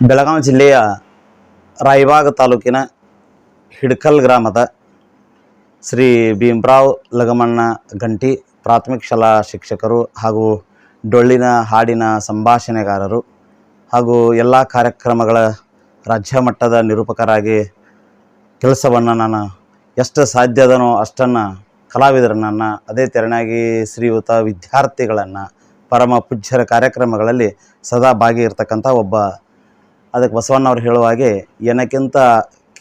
ಬೆಳಗಾವಿ ಜಿಲ್ಲೆಯ ರಾಯಬಾಗ ತಾಲೂಕಿನ ಹಿಡ್ಕಲ್ ಗ್ರಾಮದ ಶ್ರೀ ಭೀಮರಾವ್ ಲಗಮಣ್ಣ ಗಂಟಿ ಪ್ರಾಥಮಿಕ ಶಾಲಾ ಶಿಕ್ಷಕರು ಹಾಗೂ ಡೊಳ್ಳಿನ ಹಾಡಿನ ಸಂಭಾಷಣೆಗಾರರು ಹಾಗೂ ಎಲ್ಲ ಕಾರ್ಯಕ್ರಮಗಳ ರಾಜ್ಯ ಮಟ್ಟದ ನಿರೂಪಕರಾಗಿ ಕೆಲಸವನ್ನು ನಾನು ಎಷ್ಟು ಸಾಧ್ಯದನೋ ಅಷ್ಟನ್ನು ಕಲಾವಿದರನ್ನು ಅದೇ ತೆರನಾಗಿ ಶ್ರೀಯುತ ವಿದ್ಯಾರ್ಥಿಗಳನ್ನು ಪರಮ ಪೂಜ್ಯರ ಕಾರ್ಯಕ್ರಮಗಳಲ್ಲಿ ಸದಾ ಭಾಗಿಯಿರ್ತಕ್ಕಂಥ ಒಬ್ಬ ಅದಕ್ಕೆ ಬಸವಣ್ಣವ್ರು ಹೇಳುವ ಹಾಗೆ, ಏನಕ್ಕಿಂತ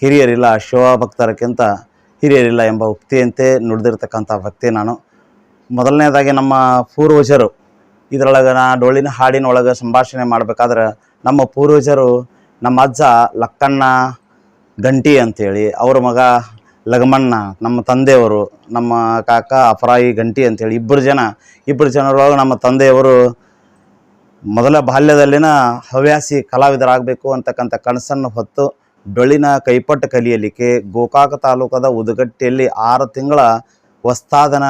ಕಿರಿಯರಿಲ್ಲ ಶಿವಭಕ್ತರಕ್ಕಿಂತ ಹಿರಿಯರಿಲ್ಲ ಎಂಬ ಉಕ್ತಿಯಂತೆ ನುಡಿದಿರ್ತಕ್ಕಂಥ ಭಕ್ತಿ ನಾನು. ಮೊದಲನೇದಾಗಿ ನಮ್ಮ ಪೂರ್ವಜರು, ಇದರೊಳಗೆ ನಾ ಡೊಳ್ಳಿನ ಹಾಡಿನೊಳಗೆ ಸಂಭಾಷಣೆ ಮಾಡಬೇಕಾದ್ರೆ, ನಮ್ಮ ಪೂರ್ವಜರು, ನಮ್ಮ ಅಜ್ಜ ಲಕ್ಕಣ್ಣ ಗಂಟಿ ಅಂತೇಳಿ, ಅವ್ರ ಮಗ ಲಗಮಣ್ಣ, ನಮ್ಮ ತಂದೆಯವರು, ನಮ್ಮ ಕಾಕ ಅಪರಾಯಿ ಗಂಟಿ ಅಂತೇಳಿ, ಇಬ್ಬರು ಜನ, ಇಬ್ಬರು ಜನರೊಳಗೆ ನಮ್ಮ ತಂದೆಯವರು ಮೊದಲ ಬಾಲ್ಯದಲ್ಲಿನ ಹವ್ಯಾಸಿ ಕಲಾವಿದರಾಗಬೇಕು ಅಂತಕ್ಕಂಥ ಕನಸನ್ನು ಹೊತ್ತು ಡೊಳ್ಳಿನ ಕೈಪಟ್ಟು ಕಲಿಯಲಿಕ್ಕೆ ಗೋಕಾಕ ತಾಲೂಕದ ಉದುಗಟ್ಟಿಯಲ್ಲಿ ಆರು ತಿಂಗಳ ವಸ್ತಾದನ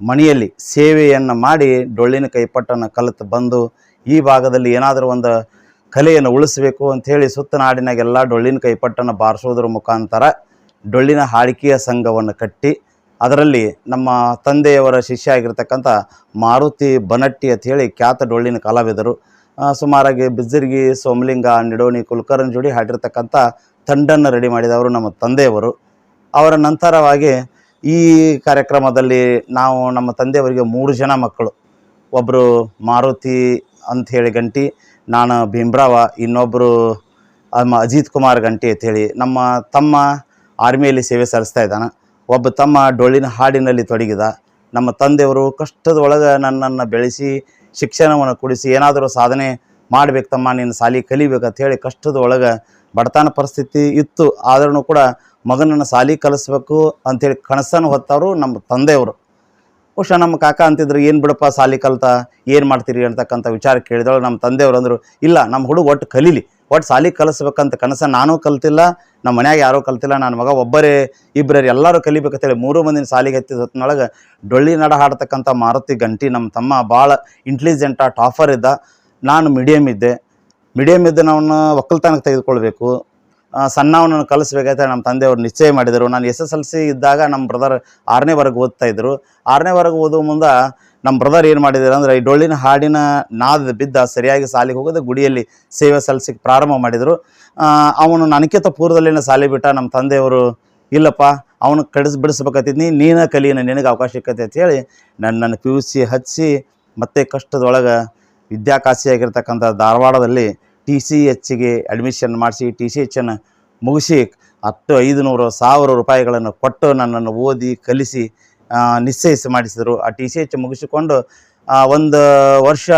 ಮಣಿಯಲ್ಲಿ ಸೇವೆಯನ್ನು ಮಾಡಿ ಡೊಳ್ಳಿನ ಕೈಪಟ್ಟನ್ನು ಕಲಿತು ಬಂದು ಈ ಭಾಗದಲ್ಲಿ ಏನಾದರೂ ಒಂದು ಕಲೆಯನ್ನು ಉಳಿಸಬೇಕು ಅಂಥೇಳಿ ಸುತ್ತ ನಾಡಿನಾಗೆಲ್ಲ ಡೊಳ್ಳಿನ ಕೈಪಟ್ಟನ್ನು ಬಾರಿಸೋದ್ರ ಮುಖಾಂತರ ಡೊಳ್ಳಿನ ಹಾಡಿಕೆಯ ಸಂಘವನ್ನು ಕಟ್ಟಿ ಅದರಲ್ಲಿ ನಮ್ಮ ತಂದೆಯವರ ಶಿಷ್ಯ ಆಗಿರ್ತಕ್ಕಂಥ ಮಾರುತಿ ಬನಟ್ಟಿ ಅಂತ ಹೇಳಿ ಖ್ಯಾತ ಡೊಳ್ಳಿನ ಕಲಾವಿದರು ಸುಮಾರಾಗಿ ಬಿಜಿರ್ಗಿ ಸೋಮಲಿಂಗ, ನಿಡೋಣಿ ಕುಲಕರ್ಣಿ ಜೋಡಿ ಹಾಡಿರ್ತಕ್ಕಂಥ ತಂಡನ್ನು ರೆಡಿ ಮಾಡಿದವರು ನಮ್ಮ ತಂದೆಯವರು. ಅವರ ನಂತರವಾಗಿ ಈ ಕಾರ್ಯಕ್ರಮದಲ್ಲಿ ನಾವು ನಮ್ಮ ತಂದೆಯವರಿಗೆ ಮೂರು ಜನ ಮಕ್ಕಳು. ಒಬ್ಬರು ಮಾರುತಿ ಅಂಥೇಳಿ ಗಂಟಿ, ನಾನು ಭೀಮ್ರಾವ ಇನ್ನೊಬ್ಬರು ಅಜಿತ್ ಕುಮಾರ್ ಗಂಟಿ ಅಂಥೇಳಿ ನಮ್ಮ ತಮ್ಮ ಆರ್ಮಿಯಲ್ಲಿ ಸೇವೆ ಸಲ್ಲಿಸ್ತಾ ಇದ್ದಾನೆ. ಒಬ್ಬ ತಮ್ಮ ಡೊಳ್ಳಿನ ಹಾಡಿನಲ್ಲಿ ತೊಡಗಿದ. ನಮ್ಮ ತಂದೆಯವರು ಕಷ್ಟದ ಒಳಗೆ ನನ್ನನ್ನು ಬೆಳೆಸಿ, ಶಿಕ್ಷಣವನ್ನು ಕೊಡಿಸಿ ಏನಾದರೂ ಸಾಧನೆ ಮಾಡ್ಬೇಕು ತಮ್ಮ ನಿನ್ನ ಸಾಲಿ ಕಲಿಬೇಕಂತ ಹೇಳಿ ಕಷ್ಟದ ಒಳಗೆ ಬಡತನ ಪರಿಸ್ಥಿತಿ ಇತ್ತು. ಆದ್ರೂ ಕೂಡ ಮಗನನ್ನು ಸಾಲಿ ಕಲಿಸ್ಬೇಕು ಅಂಥೇಳಿ ಕನಸನ್ನು ಹೊತ್ತವರು ನಮ್ಮ ತಂದೆಯವರು. ಬಹುಶಃ ನಮ್ಮ ಕಾಕ ಅಂತಿದ್ರು, ಏನು ಬಿಡಪ್ಪ ಸಾಲಿ ಕಲ್ತ, ಏನು ಮಾಡ್ತೀರಿ? ಅಂತಕ್ಕಂಥ ವಿಚಾರ ಕೇಳಿದಳು ನಮ್ಮ ತಂದೆಯವರು ಅಂದರು, ಇಲ್ಲ, ನಮ್ಮ ಹುಡುಗ ಒಟ್ಟು ಕಲೀಲಿ. ಒಟ್ಟು ಸಾಲಿ ಕಲಿಸ್ಬೇಕಂತ ಕನಸ ನಾನು ಕಲ್ತಿಲ್ಲ, ನಮ್ಮ ಮನ್ಯಾಗ ಯಾರೂ ಕಲ್ತಿಲ್ಲ, ನನ್ನ ಮಗ ಒಬ್ಬರೇ ಇಬ್ಬರೇ ಎಲ್ಲರೂ ಕಲಿಬೇಕಂತೇಳಿ ಮೂರು ಮಂದಿನ ಸಾಲಿಗೆ ಹತ್ತಿದ ಹೊತ್ತಿನೊಳಗೆ ಡೊಳ್ಳಿ ನಡ ಹಾಡ್ತಕ್ಕಂಥ ಮಾರುತಿ ಗಂಟಿ ನಮ್ಮ ತಮ್ಮ ಭಾಳ ಇಂಟೆಲಿಜೆಂಟ ಟಾಫರ್ ಇದ್ದ. ನಾನು ಮೀಡಿಯಮ್ ಇದ್ದೆ. ಮೀಡಿಯಮ್ ಇದ್ದ ನಾವನ್ನು ಒಕ್ಕಲ್ತನಕ್ಕೆ ತೆಗೆದುಕೊಳ್ಬೇಕು. ಸಣ್ಣವನನ್ನು ಕಲಿಸ್ಬೇಕಂತ ನಮ್ಮ ತಂದೆಯವರು ನಿಶ್ಚಯ ಮಾಡಿದರು. ನಾನು ಎಸ್ ಎಸ್ ಎಲ್ ಸಿ ಇದ್ದಾಗ ನಮ್ಮ ಬ್ರದರ್ ಆರನೇ ವರ್ಗ ಓದ್ತಾ ಇದ್ದರು ಆರನೇ ವರ್ಗ ಓದುವ ಮುಂದೆ ನಮ್ಮ ಬ್ರದರ್ ಏನು ಮಾಡಿದ್ರು ಅಂದರೆ, ಈ ಡೊಳ್ಳಿನ ಹಾಡಿನ ನಾದ ಬಿದ್ದ ಸರಿಯಾಗಿ ಸಾಲಿಗೆ ಹೋಗೋದು ಗುಡಿಯಲ್ಲಿ ಸೇವೆ ಸಲ್ಲಿಸಿಕ್ಕೆ ಪ್ರಾರಂಭ ಮಾಡಿದರು. ಅವನು ನನಗಿಂತ ಪೂರ್ವದಲ್ಲಿನ ಸಾಲಿ ಬಿಟ್ಟ ನಮ್ಮ ತಂದೆಯವರು, ಇಲ್ಲಪ್ಪ, ಅವನು ಕಡಿಸ್ ಬಿಡಿಸ್ಬೇಕತ್ತಿದ್ನಿ ನೀನು ಕಲಿಯನ ನಿನಗೆ ಅವಕಾಶ ಸಿಕ್ಕತ್ತೆ ಅಂತ ಹೇಳಿ ಪಿ ಯು ಸಿ ಹಚ್ಚಿ ಮತ್ತೆ ಕಷ್ಟದೊಳಗೆ ವಿದ್ಯಾಕಾಶಿಯಾಗಿರ್ತಕ್ಕಂಥ ಧಾರವಾಡದಲ್ಲಿ ಟಿ ಸಿ ಎಚ್ಗೆ ಅಡ್ಮಿಷನ್ ಮಾಡಿಸಿ, ಟಿ ಸಿ ಎಚ್ಚನ್ನು ಮುಗಿಸಿ ಹತ್ತು ಐದುನೂರು ಸಾವಿರ ರೂಪಾಯಿಗಳನ್ನು ಕೊಟ್ಟು ನನ್ನನ್ನು ಓದಿ, ಕಲಿಸಿ ನಿಶ್ಚಯಿಸಿ ಮಾಡಿಸಿದರು. ಆ ಟಿ ಸಿ ಎಚ್ ಮುಗಿಸಿಕೊಂಡು ಒಂದು ವರ್ಷ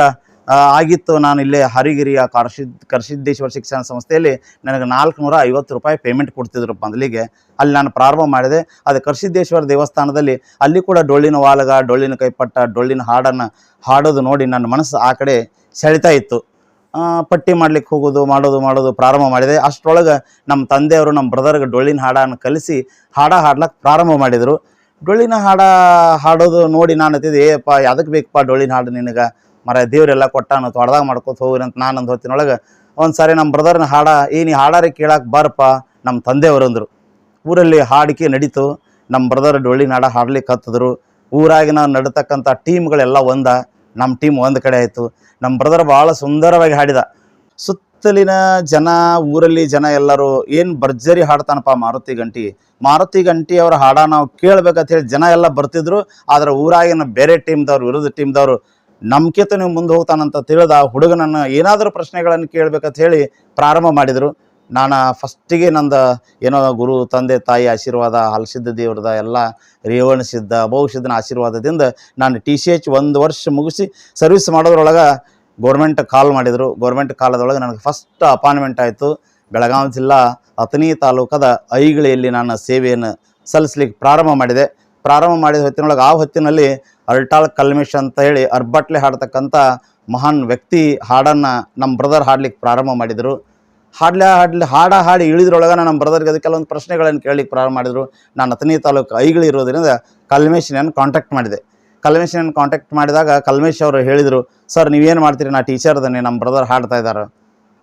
ಆಗಿತ್ತು. ನಾನು ಇಲ್ಲೇ ಹರಿಗಿರಿಯ ಕರ್ಷಿದ್ ಕರ್ಷಿದ್ದೇಶ್ವರ ಶಿಕ್ಷಣ ಸಂಸ್ಥೆಯಲ್ಲಿ ನನಗೆ ನಾಲ್ಕುನೂರ ಐವತ್ತು ರೂಪಾಯಿ ಪೇಮೆಂಟ್ ಕೊಡ್ತಿದ್ರು ಮೊದಲಿಗೆ ಅಲ್ಲಿ ನಾನು ಪ್ರಾರಂಭ ಮಾಡಿದೆ. ಅದು ಕರ್ಷಿದ್ದೇಶ್ವರ ದೇವಸ್ಥಾನದಲ್ಲಿ ಅಲ್ಲಿ ಕೂಡ ಡೊಳ್ಳಿನ ವಾಲಗ, ಡೊಳ್ಳಿನ ಕೈಪಟ್ಟ, ಡೊಳ್ಳಿನ ಹಾಡನ್ನು ಹಾಡೋದು ನೋಡಿ ನನ್ನ ಮನಸ್ಸು ಆ ಕಡೆ ಸೆಳಿತಾ ಇತ್ತು. ಪಟ್ಟಿ ಮಾಡ್ಲಿಕ್ಕೆ ಹೋಗೋದು, ಮಾಡೋದು ಮಾಡೋದು ಪ್ರಾರಂಭ ಮಾಡಿದೆ. ಅಷ್ಟರೊಳಗೆ ನಮ್ಮ ತಂದೆಯವರು ನಮ್ಮ ಬ್ರದರ್ಗೆ ಡೊಳ್ಳಿನ ಹಾಡನ್ನು ಕಲಿಸಿ ಹಾಡ ಹಾಡ್ಲಕ್ಕೆ ಪ್ರಾರಂಭ ಮಾಡಿದರು. ಡೊಳ್ಳಿನ ಹಾಡ ಹಾಡೋದು ನೋಡಿ ನಾನು ಅಂತಿದ್ದೆ ಏಪ್ಪ ಅದಕ್ಕೆ ಬೇಕಪ್ಪ ಡೊಳ್ಳಿನ ಹಾಡು ನಿನಗೆ? ಮರ, ದೇವರೆಲ್ಲ ಕೊಟ್ಟಾನು ತೊಡ್ದಾಗ ಮಾಡ್ಕೋತ ಹೋಗ್ರಿ ಅಂತ ನಾನು ಅಂದ್ ಹೊತ್ತಿನೊಳಗೆ ಒಂದು ಸಾರಿ ನಮ್ಮ ಬ್ರದರ್ನ ಹಾಡ ಏನು ನೀ ಹಾಡಾರೆ ಕೇಳಕ್ಕೆ ಬಾರಪ್ಪ ನಮ್ಮ ತಂದೆಯವರು ಅಂದರು. ಊರಲ್ಲಿ ಹಾಡಿಕೆ ನಡೀತು ನಮ್ಮ ಬ್ರದರ್ ಡೊಳ್ಳಿನ ಹಾಡ ಹಾಡ್ಲಿಕ್ಕೆ ಹತ್ತಿದ್ರು ಊರಾಗಿನ ನಡತಕ್ಕಂಥ ಟೀಮ್ಗಳೆಲ್ಲ ಒಂದ ನಮ್ಮ ಟೀಮ್ ಒಂದು ಕಡೆ ಆಯಿತು. ನಮ್ಮ ಬ್ರದರ್ ಭಾಳ ಸುಂದರವಾಗಿ ಹಾಡಿದ. ಸುತ್ತಲಿನ ಜನ, ಊರಲ್ಲಿ ಜನ ಎಲ್ಲರೂ ಏನು ಭರ್ಜರಿ ಹಾಡ್ತಾನಪ್ಪ ಮಾರುತಿ ಗಂಟಿ? ಮಾರುತಿ ಗಂಟಿ ಅವರ ಹಾಡ ನಾವು ಕೇಳ್ಬೇಕಂತ ಹೇಳಿ ಜನ ಎಲ್ಲ ಬರ್ತಿದ್ರು. ಆದ್ರೆ ಊರಾಗಿನ ಬೇರೆ ಟೀಮ್ದವ್ರು ವಿರೋಧ ಟೀಮ್ದವರು ನಂಬಿಕೆತ ನೀವು ಮುಂದೆ ಹೋಗ್ತಾನಂತ ತಿಳಿದ ಆ ಹುಡುಗನನ್ನು ಏನಾದರೂ ಪ್ರಶ್ನೆಗಳನ್ನು ಕೇಳ್ಬೇಕಂತ ಹೇಳಿ ಪ್ರಾರಂಭ ಮಾಡಿದರು. ನಾನು ಫಸ್ಟಿಗೆ ನಂದು ಏನೋ ಗುರು, ತಂದೆ, ತಾಯಿ ಆಶೀರ್ವಾದ, ಹಲಸಿದ್ದ ದೇವ್ರದ ಎಲ್ಲ ರೇವಣ ಸಿದ್ಧ ಬಹುಸಿದ್ದನ ಆಶೀರ್ವಾದದಿಂದ ನಾನು ಟಿ ಸಿ ಎಚ್ ಒಂದು ವರ್ಷ ಮುಗಿಸಿ ಸರ್ವಿಸ್ ಮಾಡೋದ್ರೊಳಗೆ ಗೌರ್ಮೆಂಟ್ ಕಾಲ್ ಮಾಡಿದರು. ಗೌರ್ಮೆಂಟ್ ಕಾಲದೊಳಗೆ ನನಗೆ ಫಸ್ಟ್ ಅಪಾಯಿಂಟ್ಮೆಂಟ್ ಆಯಿತು. ಬೆಳಗಾವಿ ಜಿಲ್ಲಾ ಅಥಣಿ ತಾಲೂಕದ ಐಗಳಿಯಲ್ಲಿ ನಾನು ಸೇವೆಯನ್ನು ಸಲ್ಲಿಸ್ಲಿಕ್ಕೆ ಪ್ರಾರಂಭ ಮಾಡಿದೆ. ಪ್ರಾರಂಭ ಮಾಡಿದ ಹೊತ್ತಿನೊಳಗೆ ಆ ಹೊತ್ತಿನಲ್ಲಿ ಅಲ್ಟಾಳ್ ಕಲ್ಮೇಶ್ ಅಂತ ಹೇಳಿ ಅರ್ಬಟ್ಲೆ ಹಾಡ್ತಕ್ಕಂಥ ಮಹಾನ್ ವ್ಯಕ್ತಿ ಹಾಡನ್ನು ನಮ್ಮ ಬ್ರದರ್ ಹಾಡ್ಲಿಕ್ಕೆ ಪ್ರಾರಂಭ ಮಾಡಿದರು. ಹಾಡ್ಲ ಹಾಡ್ಲಿ ಹಾಡ ಹಾಡಿ ಇಳಿದ್ರೊಳಗೆ ನಮ್ಮ ಬ್ರದರ್ಗೆ ಅದು ಕೆಲವೊಂದು ಪ್ರಶ್ನೆಗಳನ್ನು ಕೇಳಲಿಕ್ಕೆ ಪ್ರಾರಂಭ ಮಾಡಿದರು. ನಾನು ಅಥಣಿ ತಾಲೂಕು ಐಗಳಿರೋದ್ರಿಂದ ಇರೋದ್ರಿಂದ ಕಲ್ಮೇಶನನ್ನು ಕಾಂಟ್ಯಾಕ್ಟ್ ಮಾಡಿದೆ. ಕಲ್ಮೇಶನನ್ನು ಕಾಂಟ್ಯಾಕ್ಟ್ ಮಾಡಿದಾಗ ಕಲ್ಮೇಶ್ ಅವರು ಹೇಳಿದರು, ಸರ್, ನೀವೇನು ಮಾಡ್ತೀರಿ? ನಾ ಟೀಚರ್ ಅದನ್ನೇ ನಮ್ಮ ಬ್ರದರ್ ಹಾಡ್ತಾ ಇದ್ದಾರೆ.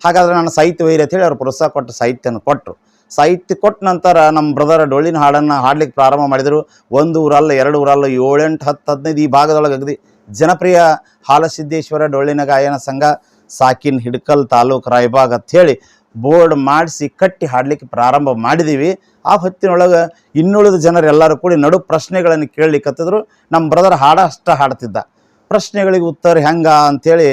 ಹಾಗಾದ್ರೆ ನಾನು ಸಾಹಿತ್ಯ ವೈರಿ ಅಂತೇಳಿ ಅವ್ರು ಪ್ರೋತ್ಸಾಹ ಕೊಟ್ಟು ಸಾಹಿತ್ಯನ ಕೊಟ್ಟರು ಸಾಹಿತ್ಯ ಕೊಟ್ಟ ನಂತರ ನಮ್ಮ ಬ್ರದರ್ ಡೊಳ್ಳಿನ ಹಾಡನ್ನು ಹಾಡ್ಲಿಕ್ಕೆ ಪ್ರಾರಂಭ ಮಾಡಿದರು. ಒಂದು ಊರಲ್ಲ, ಎರಡು ಊರಲ್ಲ, ಏಳೆಂಟು, ಹತ್ತು, ಹದಿನೈದು ಈ ಭಾಗದೊಳಗೆ ಅಗದಿ. ಜನಪ್ರಿಯ ಹಾಲಸಿದ್ದೇಶ್ವರ ಡೊಳ್ಳಿನ ಗಾಯನ ಸಂಘ, ಸಾಕಿನ್ ಹಿಡ್ಕಲ್ ತಾಲೂಕು ರಾಯಬಾಗ್ ಹೇಳಿ ಬೋರ್ಡ್ ಮಾಡಿಸಿ ಕಟ್ಟಿ ಹಾಡಲಿಕ್ಕೆ ಪ್ರಾರಂಭ ಮಾಡಿದ್ದೀವಿ ಆ ಹೊತ್ತಿನೊಳಗೆ ಇನ್ನುಳಿದ ಜನರು ಎಲ್ಲರೂ ಕೂಡಿ ನಡು ಪ್ರಶ್ನೆಗಳನ್ನು ಕೇಳಲಿಕ್ಕತ್ತಿದ್ರು. ನಮ್ಮ ಬ್ರದರ್ ಹಾಡ ಅಷ್ಟ ಹಾಡ್ತಿದ್ದ. ಪ್ರಶ್ನೆಗಳಿಗೆ ಉತ್ತರ ಹೆಂಗ ಅಂಥೇಳಿ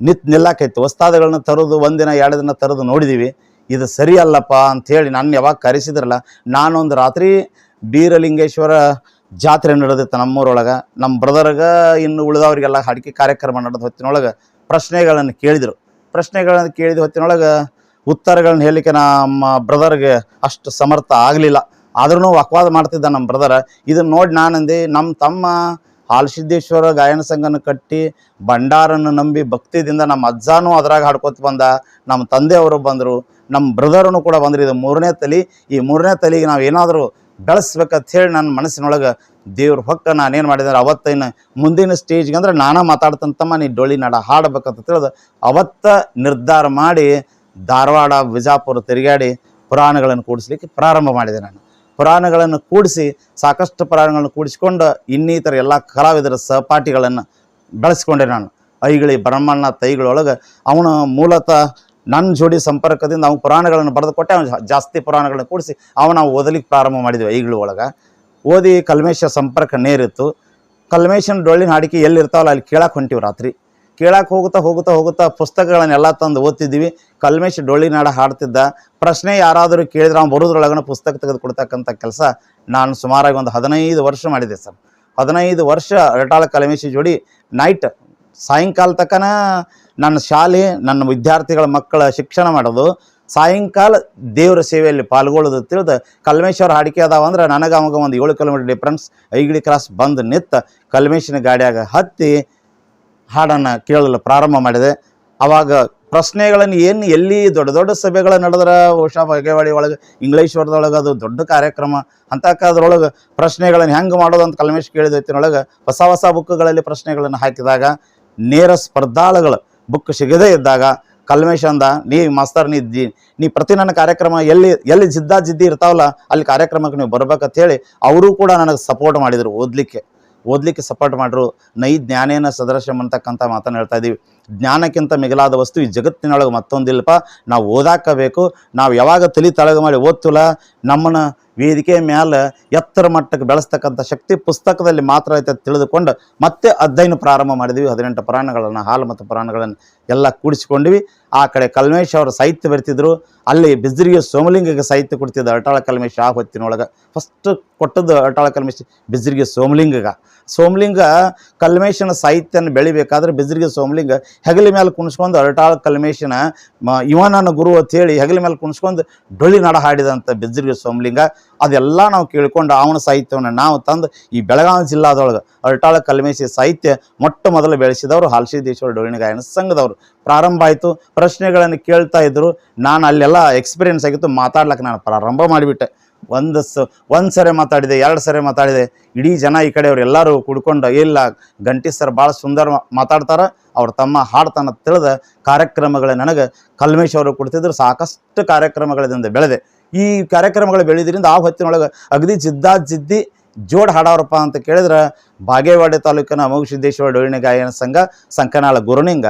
ನಿತ್ ನಿಲ್ಲಾಕೈತಿ. ವಸ್ತಾದಗಳನ್ನ ತರೋದು, ಒಂದಿನ ಎರಡು ದಿನ ತರೋದು ನೋಡಿದ್ದೀವಿ ಇದು ಸರಿಯಲ್ಲಪ್ಪ ಅಂಥೇಳಿ ನನ್ನ ಯಾವಾಗ ಕರೆಸಿದ್ರಲ್ಲ, ನಾನೊಂದು ರಾತ್ರಿ ಬೀರಲಿಂಗೇಶ್ವರ ಜಾತ್ರೆ ನಡೆದಿತ್ತು ನಮ್ಮೂರೊಳಗೆ. ನಮ್ಮ ಬ್ರದರ್ಗೆ ಇನ್ನು ಉಳಿದವರಿಗೆಲ್ಲ ಹಾಡಿಕೆ ಕಾರ್ಯಕ್ರಮ ನಡೆದ ಹೊತ್ತಿನೊಳಗೆ ಪ್ರಶ್ನೆಗಳನ್ನು ಕೇಳಿದರು. ಪ್ರಶ್ನೆಗಳನ್ನು ಕೇಳಿದ ಹೊತ್ತಿನೊಳಗೆ ಉತ್ತರಗಳನ್ನ ಹೇಳಲಿಕ್ಕೆ ನಮ್ಮ ಬ್ರದರ್ಗೆ ಅಷ್ಟು ಸಮರ್ಥ ಆಗಲಿಲ್ಲ. ಆದ್ರೂ ವಾಕ್ವಾದ ಮಾಡ್ತಿದ್ದ ನಮ್ಮ ಬ್ರದರ್. ಇದನ್ನ ನೋಡಿ ನಾನಂದಿ, ನಮ್ಮ ತಮ್ಮ ಹಾಲಸಿದ್ದೇಶ್ವರ ಗಾಯನ ಸಂಘನ ಕಟ್ಟಿ ಭಂಡಾರನ್ನು ನಂಬಿ ಭಕ್ತಿದಿಂದ ನಮ್ಮ ಅಜ್ಜಾನು ಅದ್ರಾಗ ಹಾಡ್ಕೊತ ಬಂದ, ನಮ್ಮ ತಂದೆಯವರು ಬಂದರು, ನಮ್ಮ ಬ್ರದರ್ನು ಕೂಡ ಬಂದರು. ಇದು ಮೂರನೇ ತಲೆ. ಈ ಮೂರನೇ ತಲೆಗೆ ನಾವು ಏನಾದರೂ ಬೆಳೆಸ್ಬೇಕಂತ ಹೇಳಿ ನನ್ನ ಮನಸ್ಸಿನೊಳಗೆ ದೇವ್ರ ಹೊಕ್ಕ ನಾನೇನು ಮಾಡಿದ್ರೆ ಅವತ್ತೇನು ಮುಂದಿನ ಸ್ಟೇಜ್ಗೆ ಅಂದ್ರೆ ನಾನಾ ಮಾತಾಡ್ತಂತಮ್ಮ ನೀ ಡೊಳ್ಳಿ ನಾಡ, ಹಾಡ್ಬೇಕಂತ ತಿಳಿದು ಅವತ್ತ ನಿರ್ಧಾರ ಮಾಡಿ ಧಾರವಾಡ ವಿಜಾಪುರ ತಿರುಗಾಡಿ ಪುರಾಣಗಳನ್ನು ಕೂಡಿಸ್ಲಿಕ್ಕೆ ಪ್ರಾರಂಭ ಮಾಡಿದೆ ನಾನು. ಪುರಾಣಗಳನ್ನು ಕೂಡಿಸಿ, ಸಾಕಷ್ಟು ಪುರಾಣಗಳನ್ನು ಕೂಡಿಸಿಕೊಂಡು ಇನ್ನಿತರ ಎಲ್ಲ ಕಲಾವಿದರ ಸಹಪಾಠಿಗಳನ್ನು ಬೆಳೆಸ್ಕೊಂಡೆ ನಾನು. ಐಗಳಿ, ಬ್ರಹ್ಮಣ್ಣ, ತೈಗಳೊಳಗೆ ಅವನು ಮೂಲತಃ ನನ್ನ ಜೋಡಿ ಸಂಪರ್ಕದಿಂದ ಅವ್ನು ಪುರಾಣಗಳನ್ನು ಬರೆದು ಕೊಟ್ಟೆ. ಅವನು ಜಾಸ್ತಿ ಪುರಾಣಗಳನ್ನು ಕೂಡಿಸಿ ಅವನ ಓದಲಿಕ್ಕೆ ಪ್ರಾರಂಭ ಮಾಡಿದ್ವಿ ಐಗಳು ಓದಿ ಕಲ್ಮೇಶ ಸಂಪರ್ಕ ನೇರಿತ್ತು. ಕಲ್ಮೇಶನ ಡೊಳ್ಳಿನ ಹಾಡಿಕೆ ಎಲ್ಲಿರ್ತಾವಲ್ಲ ಅಲ್ಲಿ ಕೇಳಕ್ಕೆ ಹೊಂಟಿವಿ ರಾತ್ರಿ. ಕೇಳಕ್ಕೆ ಹೋಗುತ್ತಾ ಹೋಗುತ್ತಾ ಹೋಗುತ್ತಾ ಪುಸ್ತಕಗಳನ್ನೆಲ್ಲ ತಂದು ಓದ್ತಿದ್ವಿ ಕಲ್ಮೇಶ್ ಡೊಳ್ಳಿನಾಡ ಹಾಡ್ತಿದ್ದ ಪ್ರಶ್ನೆ ಯಾರಾದರೂ ಕೇಳಿದ್ರೆ ಅವ್ನು ಬರೋದ್ರೊಳಗನ ಪುಸ್ತಕ ತೆಗೆದು ಕೊಡ್ತಕ್ಕಂಥ ಕೆಲಸ ನಾನು ಸುಮಾರಾಗಿ ಒಂದು ಹದಿನೈದು ವರ್ಷ ಮಾಡಿದೆ ಸರ್. ಹದಿನೈದು ವರ್ಷ ರಟಾಳ ಕಲ್ಮೇಶಿ ಜೋಡಿ ನೈಟ್ ಸಾಯಂಕಾಲ ತಕ್ಕನ ನನ್ನ ಶಾಲೆ, ನನ್ನ ವಿದ್ಯಾರ್ಥಿಗಳ ಮಕ್ಕಳ ಶಿಕ್ಷಣ ಮಾಡೋದು. ಸಾಯಂಕಾಲ ದೇವರ ಸೇವೆಯಲ್ಲಿ ಪಾಲ್ಗೊಳ್ಳೋದು ತಿಳಿದು ಕಲ್ಮೇಶ್ವರ ಹಾಡಿಕೆ ಅದಾವ ಅಂದ್ರೆ ನನಗೆ ಅವಾಗ ಒಂದು ಏಳು ಕಿಲೋಮೀಟರ್ ಡಿಫ್ರೆನ್ಸ್ ಐಗಿಡಿ ಕ್ರಾಸ್ ಬಂದು ನಿತ್ತ ಕಲ್ಮೇಶಿನ ಗಾಡಿಯಾಗ ಹತ್ತಿ ಹಾಡನ್ನು ಕೇಳಲು ಪ್ರಾರಂಭ ಮಾಡಿದೆ. ಆವಾಗ ಪ್ರಶ್ನೆಗಳನ್ನು ಏನು ಎಲ್ಲಿ ದೊಡ್ಡ ದೊಡ್ಡ ಸಭೆಗಳ ನಡೆದ್ರ ಉಷಾ ಬಗೆವಾಡಿ ಒಳಗೆ, ಇಂಗ್ಲೇಶ್ವರದೊಳಗೆ ಅದು ದೊಡ್ಡ ಕಾರ್ಯಕ್ರಮ, ಅಂತಕ್ಕದ್ರೊಳಗೆ ಪ್ರಶ್ನೆಗಳನ್ನು ಹೆಂಗೆ ಮಾಡೋದು ಅಂತ ಕಲ್ಮೇಶ್ ಕೇಳಿದ ಹೊತ್ತಿನೊಳಗೆ ಹೊಸ ಹೊಸ ಬುಕ್ಗಳಲ್ಲಿ ಪ್ರಶ್ನೆಗಳನ್ನು ಹಾಕಿದಾಗ ನೇರ ಸ್ಪರ್ಧಾಳುಗಳು ಬುಕ್ ಸಿಗದೇ ಇದ್ದಾಗ ಕಲ್ಮೇಶ್ ಅಂದ, ನೀ ಮಾಸ್ತರ್ ನೀ ನೀ ಪ್ರತಿ ನನ್ನ ಕಾರ್ಯಕ್ರಮ ಎಲ್ಲಿ ಎಲ್ಲಿ ಜಿದ್ದಾ ಜಿದ್ದಿ ಇರ್ತಾವಲ್ಲ ಅಲ್ಲಿ ಕಾರ್ಯಕ್ರಮಕ್ಕೆ ನೀವು ಬರ್ಬೇಕಂತ ಹೇಳಿ, ಅವರು ಕೂಡ ನನಗೆ ಸಪೋರ್ಟ್ ಮಾಡಿದರು ಓದಲಿಕ್ಕೆ. ಓದಲಿಕ್ಕೆ ಸಪೋರ್ಟ್ ಮಾಡಿರು. ನೈ ಜ್ಞಾನೇನ ಸದೃಶಂ ಅಂತಕ್ಕಂಥ ಮಾತನ್ನು ಹೇಳ್ತಾ ಇದ್ದೀವಿ ಜ್ಞಾನಕ್ಕಿಂತ ಮಿಗಿಲಾದ ವಸ್ತು ಈ ಜಗತ್ತಿನೊಳಗೆ ಮತ್ತೊಂದಿಲ್ಲಪ್ಪ ನಾವು ಓದಾಕಬೇಕು. ನಾವು ಯಾವಾಗ ತಲೆ ತಳಗ ಮಾಡಿ ಓದ್ತಿಲ್ಲ ನಮ್ಮನ್ನು ವೇದಿಕೆ ಮೇಲೆ ಎತ್ತರ ಮಟ್ಟಕ್ಕೆ ಬೆಳೆಸ್ತಕ್ಕಂಥ ಶಕ್ತಿ ಪುಸ್ತಕದಲ್ಲಿ ಮಾತ್ರ ಐತೆ ತಿಳಿದುಕೊಂಡು ಮತ್ತೆ ಅಧ್ಯಯನ ಪ್ರಾರಂಭ ಮಾಡಿದ್ವಿ. ಹದಿನೆಂಟು ಪುರಾಣಗಳನ್ನು, ಹಾಲು ಮತ್ತು ಪುರಾಣಗಳನ್ನು ಎಲ್ಲ ಕೂಡಿಸಿಕೊಂಡಿವಿ. ಆ ಕಡೆ ಕಲ್ಮೇಶ್ ಅವರು ಸಾಹಿತ್ಯ ಬರ್ತಿದ್ರು. ಅಲ್ಲಿ ಬಿಜ್ರಿಗೆ ಸೋಮಲಿಂಗಕ್ಕೆ ಸಾಹಿತ್ಯ ಕೊಡ್ತಿದ್ದ ಅಟಾಳ ಕಲ್ಮೇಶ್ ಆ ಹೊತ್ತಿನೊಳಗೆ. ಫಸ್ಟ್ ಕೊಟ್ಟದ್ದು ಅಟಾಳ ಕಲ್ಮೇಶ್ ಬಿಜ್ರಿಗೆ ಸೋಮಲಿಂಗಗ. ಸೋಮಲಿಂಗ ಕಲ್ಮೇಶನ ಸಾಹಿತ್ಯನ ಬೆಳಿಬೇಕಾದ್ರೆ ಬಿಜ್ರಿಗೆ ಸೋಮಲಿಂಗ ಹೆಗಲ ಮೇಲೆ ಕುಣಿಸ್ಕೊಂಡು ಅರಟಾಳ ಕಲ್ಮೇಶನ ಇವ ನನ್ನ ಗುರು ಅಂತ ಹೇಳಿ ಹೆಗಲ ಮೇಲೆ ಕುಣಿಸ್ಕೊಂಡು ಡೊಳ್ಳಿ ನಾಡ ಹಾಡಿದಂಥ ಬಿಜ್ರಿಗೆ ಸೋಮಲಿಂಗ, ಅದೆಲ್ಲ ನಾವು ಕೇಳ್ಕೊಂಡು ಅವನ ಸಾಹಿತ್ಯವನ್ನು ನಾವು ತಂದು ಈ ಬೆಳಗಾವಿ ಜಿಲ್ಲಾದೊಳಗೆ ಅರಟಾಳ ಕಲ್ಮೇಶಿ ಸಾಹಿತ್ಯ ಮೊಟ್ಟ ಮೊದಲು ಬೆಳೆಸಿದವರು ಹಾಲ್ಸಿದ್ದೇಶ್ವರ ಡೊಳ್ಳಿನ ಗಾಯನ ಸಂಘದವರು. ಪ್ರಾರಂಭ ಆಯಿತು, ಪ್ರಶ್ನೆಗಳನ್ನು ಕೇಳ್ತಾ ಇದ್ರು. ನಾನು ಅಲ್ಲೆಲ್ಲ ಎಕ್ಸ್ಪೀರಿಯನ್ಸ್ ಆಗಿತ್ತು ಮಾತಾಡ್ಲಿಕ್ಕೆ ನಾನು ಪ್ರಾರಂಭ ಮಾಡಿಬಿಟ್ಟೆ. ಒಂದು ಸ, ಒಂದು ಸರಿ ಮಾತಾಡಿದೆ, ಎರಡು ಸರಿ ಮಾತಾಡಿದೆ, ಇಡೀ ಜನ ಈ ಕಡೆಯವ್ರು ಎಲ್ಲರೂ ಕುಡ್ಕೊಂಡು, ಇಲ್ಲ, ಗಂಟಿ ಸರ್ ಭಾಳ ಸುಂದರ ಮಾತಾಡ್ತಾರೆ, ಅವ್ರು ತಮ್ಮ ಹಾಡ್ತಾನ ತಿಳಿದ ಕಾರ್ಯಕ್ರಮಗಳ ನನಗೆ ಕಲ್ಮೇಶ್ ಅವರು ಕೊಡ್ತಿದ್ರು, ಸಾಕಷ್ಟು ಕಾರ್ಯಕ್ರಮಗಳಿಂದ ಬೆಳೆದೆ. ಈ ಕಾರ್ಯಕ್ರಮಗಳು ಬೆಳೆದ್ರಿಂದ ಆ ಹೊತ್ತಿನೊಳಗೆ ಅಗದಿ ಜಿದ್ದಾ ಜಿದ್ದಿ ಜೋಡ್ ಹಾಡೋರಪ್ಪ ಅಂತ ಕೇಳಿದ್ರೆ, ಬಾಗೇವಾಡಿ ತಾಲೂಕಿನ ಅಮೋಘಸಿದ್ದೇಶ್ವರ ಡೋಳಿನ ಗಾಯನ ಸಂಘ, ಸಂಕನಾಳ ಗುರುನಿಂಗ,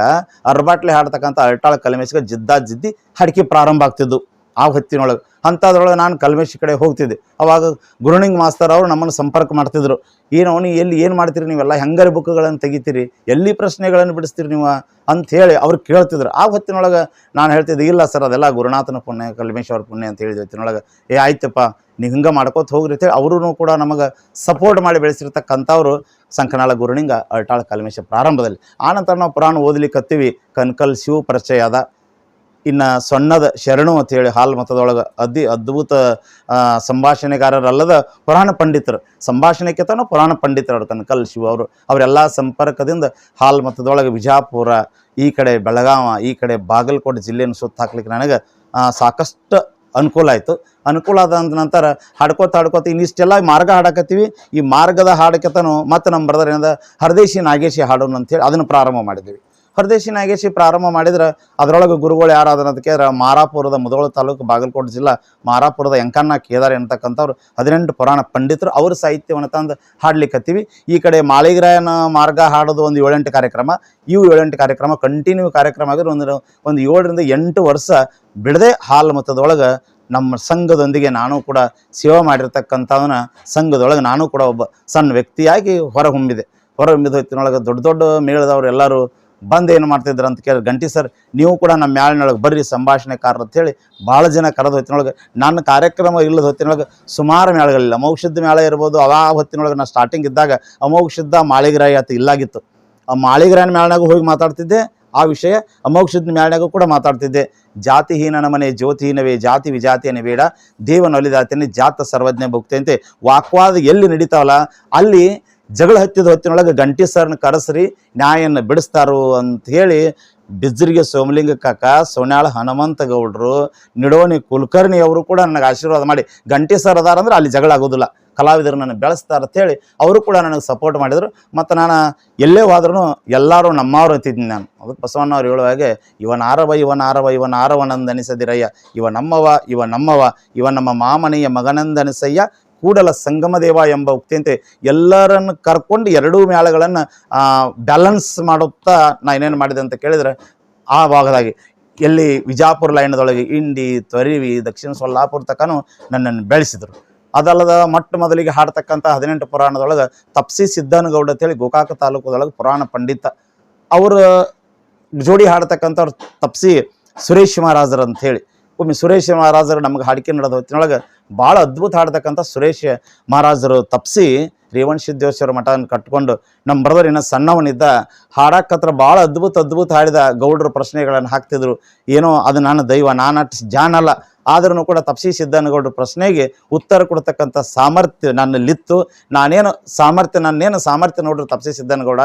ಅರ್ಬಾಟ್ಲೆ ಹಾಡ್ತಕ್ಕಂಥ ಅರಟಾಳ ಕಲ್ಮೇಶ್ಗೆ ಜಿದ್ದಾ ಜಿದ್ದಿ ಹಡ್ಕಿ ಪ್ರಾರಂಭ ಆಗ್ತಿದ್ದು. ಆ ಹೊತ್ತಿನೊಳಗೆ. ಅಂಥದ್ರೊಳಗೆ ನಾನು ಕಲ್ಮೇಶಿ ಕಡೆ ಹೋಗ್ತಿದ್ದೆ. ಅವಾಗ ಗುರುಣಿಂಗ್ ಮಾಸ್ತರ್ ಅವರು ನಮ್ಮನ್ನು ಸಂಪರ್ಕ ಮಾಡ್ತಿದ್ರು. ಏನು ಅವನು ಎಲ್ಲಿ ಏನು ಮಾಡ್ತೀರಿ ನೀವೆಲ್ಲ ಹೆಂಗಾರಿ ಬುಕ್ಗಳನ್ನು ತೆಗಿತೀರಿ? ಎಲ್ಲಿ ಪ್ರಶ್ನೆಗಳನ್ನು ಬಿಡಿಸ್ತೀರಿ ನೀವು ಅಂತ ಹೇಳಿ ಅವ್ರು ಕೇಳ್ತಿದ್ರು. ಆ ಹೊತ್ತಿನೊಳಗೆ ನಾನು ಹೇಳ್ತಿದ್ದೆ, ಇಲ್ಲ ಸರ್, ಅದೆಲ್ಲ ಗುರುನಾಥನ ಪುಣ್ಯ ಕಲ್ಮೇಶ್ವರ ಪುಣ್ಯ ಅಂತ ಹೇಳಿದ ಹೊತ್ತಿನೊಳಗೆ, ಏ, ಆಯ್ತಪ್ಪ ನೀವು ಹಿಂಗೆ ಮಾಡ್ಕೋತ ಹೋಗ್ರಿ ಅಂತೇಳಿ ಅವರು ಕೂಡ ನಮಗೆ ಸಪೋರ್ಟ್ ಮಾಡಿ ಬೆಳೆಸಿರ್ತಕ್ಕಂಥವ್ರು ಸಂಕನಾಳ ಗುರುಣಿಂಗ ಅಟಾಳ ಕಲ್ಮೇಶ ಪ್ರಾರಂಭದಲ್ಲಿ. ಆನಂತರ ನಾವು ಪುರಾಣ ಓದಲಿಕ್ಕೆ ಕನ್ಕಲ್ ಶಿವ ಪರಿಚಯ ಅದ ಇನ್ನು ಸಣ್ಣದ ಶರಣು ಅಂತ ಹೇಳಿ ಹಾಲ್ ಮತದೊಳಗೆ ಅದಿ ಅದ್ಭುತ ಸಂಭಾಷಣೆಗಾರರಲ್ಲದ ಪುರಾಣ ಪಂಡಿತರು. ಸಂಭಾಷಣೆಕ್ಕಿಂತನೂ ಪುರಾಣ ಪಂಡಿತರು ಅವ್ರು ಕನಕಲ್ ಶಿವ ಅವರು. ಅವರೆಲ್ಲ ಸಂಪರ್ಕದಿಂದ ಹಾಲ್ ಮತದೊಳಗೆ ವಿಜಾಪುರ ಈ ಕಡೆ ಬೆಳಗಾವ, ಈ ಕಡೆ ಬಾಗಲಕೋಟೆ ಜಿಲ್ಲೆಯನ್ನು ಸುತ್ತ ಹಾಕ್ಲಿಕ್ಕೆ ನನಗೆ ಸಾಕಷ್ಟು ಅನುಕೂಲ ಆಯಿತು. ಅನುಕೂಲ ಆದ ನಂತರ ಹಾಡ್ಕೋತ ಹಾಡ್ಕೋತ ಇನ್ನಿಷ್ಟೆಲ್ಲ ಮಾರ್ಗ ಹಾಡಕತ್ತೀವಿ. ಈ ಮಾರ್ಗದ ಹಾಡಕತನು ಮತ್ತೆ ನಮ್ಮ ಬ್ರದರ್ ಏನದ, ಹರದೇಶಿ ನಾಗೇಶಿ ಹಾಡೋಣ ಅಂತೇಳಿ ಅದನ್ನು ಪ್ರಾರಂಭ ಮಾಡಿದ್ವಿ ಹೊರದೇಶಿ ಪ್ರಾರಂಭ ಮಾಡಿದ್ರೆ ಅದರೊಳಗೆ ಗುರುಗಳು ಯಾರು ಕೇಳಿದ್ರೆ ಮಾರಾಪುರದ ಮುದೋಳ ತಾಲೂಕು ಬಾಗಲಕೋಟೆ ಜಿಲ್ಲಾ ಮಾರಾಪುರದ ಯಂಕಣ್ಣ ಕೇದಾರ್ ಎನ್ನತಕ್ಕಂಥವ್ರು ಹದಿನೆಂಟು ಪುರಾಣ ಪಂಡಿತರು. ಅವ್ರ ಸಾಹಿತ್ಯವನ್ನು ತಂದು ಹಾಡ್ಲಿಕ್ಕತ್ತೀವಿ ಈ ಕಡೆ ಮಾಳಿಗ್ರಾಯನ ಮಾರ್ಗ ಹಾಡೋದು ಒಂದು ಏಳೆಂಟು ಕಾರ್ಯಕ್ರಮ. ಇವು ಏಳೆಂಟು ಕಾರ್ಯಕ್ರಮ ಕಂಟಿನ್ಯೂ ಕಾರ್ಯಕ್ರಮ ಆಗಿದ್ರೆ ಒಂದು ಒಂದು ಏಳರಿಂದ ಎಂಟು ವರ್ಷ ಬಿಡದೆ ಹಾಲು ಮತದೊಳಗೆ ನಮ್ಮ ಸಂಘದೊಂದಿಗೆ ನಾನು ಕೂಡ ಸೇವೆ ಮಾಡಿರ್ತಕ್ಕಂಥವನ ಸಂಘದೊಳಗೆ ನಾನು ಕೂಡ ಒಬ್ಬ ಸಣ್ಣ ವ್ಯಕ್ತಿಯಾಗಿ ಹೊರಹೊಮ್ಮಿದೆ. ಹೊರಹೊಮ್ಮಿದ ಹೊತ್ತಿನೊಳಗೆ ದೊಡ್ಡ ದೊಡ್ಡ ಮೇಳದವ್ರು ಎಲ್ಲರೂ ಬಂದು ಏನು ಮಾಡ್ತಿದ್ರು ಅಂತ ಕೇಳಿ ಗಂಟಿ ಸರ್, ನೀವು ಕೂಡ ನಮ್ಮ ಮ್ಯಾಲಿನೊಳಗೆ ಬರ್ರಿ, ಸಂಭಾಷಣೆಕಾರರು ಅಂತೇಳಿ ಭಾಳ ಜನ ಕರೆದ ಹೊತ್ತಿನೊಳಗೆ, ನನ್ನ ಕಾರ್ಯಕ್ರಮ ಇಲ್ಲದ ಹೊತ್ತಿನೊಳಗೆ ಸುಮಾರು ಮೇಳಗಳಿಲ್ಲ ಅಮೋಘ ಮೇಳ ಇರ್ಬೋದು ಅವಾ ಹೊತ್ತಿನೊಳಗೆ ನಾನು ಸ್ಟಾರ್ಟಿಂಗ್ ಇದ್ದಾಗ ಅಮೋಘ ಶುದ್ಧ ಮಾಳಿಗ್ರಾಯಿ ಆತ ಇಲ್ಲಾಗಿತ್ತು. ಆ ಮಾಳಿಗ್ರಾಯನ ಮೇಳನಾಗ ಹೋಗಿ ಮಾತಾಡ್ತಿದ್ದೆ, ಆ ವಿಷಯ ಸಿದ್ಧ ಮೇಳನಾಗೂ ಕೂಡ ಮಾತಾಡ್ತಿದ್ದೆ. ಜಾತಿಹೀನನ ಮನೆ ಜ್ಯೋತಿಹೀನವೇ, ಜಾತಿ ವಿಜಾತಿಯನ್ನು ಬೇಡ, ದೇವನೊಲಿದಾತನೇ ಜಾತ ಸರ್ವಜ್ಞ ಭುಕ್ತಿಯಂತೆ ವಾಕ್ವಾದ ಎಲ್ಲಿ ನಡೀತಾವಲ್ಲ, ಅಲ್ಲಿ ಜಗಳ ಹತ್ತಿದ ಹೊತ್ತಿನೊಳಗೆ ಗಂಟಿ ಸರ್ನ ಕರೆಸ್ರಿ, ನ್ಯಾಯನ ಬಿಡಿಸ್ತಾರು ಅಂತ ಹೇಳಿ ಬಿಜ್ರಿಗೆ ಸೋಮಲಿಂಗ ಕಾಕ ಸೋನ್ಯಾಳ ಹನುಮಂತ ಗೌಡ್ರು ನಿಡೋಣಿ ಕುಲಕರ್ಣಿ ಅವರು ಕೂಡ ನನಗೆ ಆಶೀರ್ವಾದ ಮಾಡಿ, ಗಂಟಿ ಸರ್ ಅದಾರ ಅಂದ್ರೆ ಅಲ್ಲಿ ಜಗಳ ಆಗೋದಿಲ್ಲ, ಕಲಾವಿದರು ನನಗೆ ಬೆಳೆಸ್ತಾರೆ ಅಂತೇಳಿ ಅವರು ಕೂಡ ನನಗೆ ಸಪೋರ್ಟ್ ಮಾಡಿದರು. ಮತ್ತು ನಾನು ಎಲ್ಲೇ ಹೋದ್ರೂ ಎಲ್ಲರೂ ನಮ್ಮವ್ರು ಅಂತಿದ್ದೀನಿ ನಾನು. ಅದು ಬಸವಣ್ಣವ್ರು ಹೇಳುವ ಹಾಗೆ ಇವನ ಆರವ ಇವನ ಆರವ ಇವನ ಆರವನಂದನಿಸದಿರಯ್ಯ ಇವ ನಮ್ಮವ ಇವ ನಮ್ಮವ. ಇವ ನಮ್ಮ ಮಾಮನೆಯ ಮಗನಂದನಿಸಯ್ಯ. ಕೂಡಲ ಸಂಗಮ ದೇವ ಎಂಬ ಉಕ್ತಿಯಂತೆ ಎಲ್ಲರನ್ನು ಕರ್ಕೊಂಡು ಎರಡೂ ಮೇಳಗಳನ್ನು ಬ್ಯಾಲೆನ್ಸ್ ಮಾಡುತ್ತಾ ನಾ ಏನೇನು ಮಾಡಿದೆ ಅಂತ ಕೇಳಿದರೆ ಆ ಭಾಗದಾಗಿ. ಎಲ್ಲಿ ವಿಜಾಪುರ ಲೈನದೊಳಗೆ ಇಂಡಿ, ತ್ವರಿವಿ, ದಕ್ಷಿಣ ಸೊಲ್ಲಾಪುರ ತನಕನೂ ನನ್ನನ್ನು ಬೆಳೆಸಿದರು. ಅದಲ್ಲದ ಮೊಟ್ಟ ಮೊದಲಿಗೆ ಹಾಡ್ತಕ್ಕಂಥ ಹದಿನೆಂಟು ಪುರಾಣದೊಳಗೆ ತಪ್ಸಿ ಸಿದ್ದನಗೌಡ ಅಂತೇಳಿ ಗೋಕಾಕ ತಾಲೂಕದೊಳಗೆ ಪುರಾಣ ಪಂಡಿತ. ಅವರ ಜೋಡಿ ಹಾಡ್ತಕ್ಕಂಥವ್ರು ತಪ್ಸಿ ಸುರೇಶ್ ಮಹಾರಾಜರು ಅಂತ ಹೇಳಿ. ಒಮ್ಮೆ ಸುರೇಶ್ ಮಹಾರಾಜರು ನಮಗೆ ಹಾಡಿಕೆ ನಡೆದ ಹೊತ್ತಿನೊಳಗೆ ಭಾಳ ಅದ್ಭುತ ಆಡ್ತಕ್ಕಂಥ ಸುರೇಶ್ ಮಹಾರಾಜರು ತಪ್ಪಿಸಿ ರೇವಣ ಸಿದ್ದೇಶ್ವರ ಮಠವನ್ನು ಕಟ್ಕೊಂಡು ನಮ್ಮ ಬ್ರದರ್ ಇನ್ನು ಸಣ್ಣವನಿದ್ದ ಹಾಡಕ್ಕತ್ರ ಭಾಳ ಅದ್ಭುತ ಅದ್ಭುತ ಹಾಡಿದ ಗೌಡ್ರ ಪ್ರಶ್ನೆಗಳನ್ನು ಹಾಕ್ತಿದ್ರು. ಏನೋ ಅದು ನಾನು ದೈವ, ನಾನು ಜಾನಲ್ಲ ಆದ್ರೂ ಕೂಡ ತಪ್ಸಿ ಸಿದ್ದನಗೌಡರ ಪ್ರಶ್ನೆಗೆ ಉತ್ತರ ಕೊಡ್ತಕ್ಕಂಥ ಸಾಮರ್ಥ್ಯ ನನ್ನಲ್ಲಿತ್ತು ನಾನೇನು ಸಾಮರ್ಥ್ಯ, ನನ್ನೇನು ಸಾಮರ್ಥ್ಯ ನೋಡ್ರಿ ತಪ್ಸಿ ಸಿದ್ದನಗೌಡ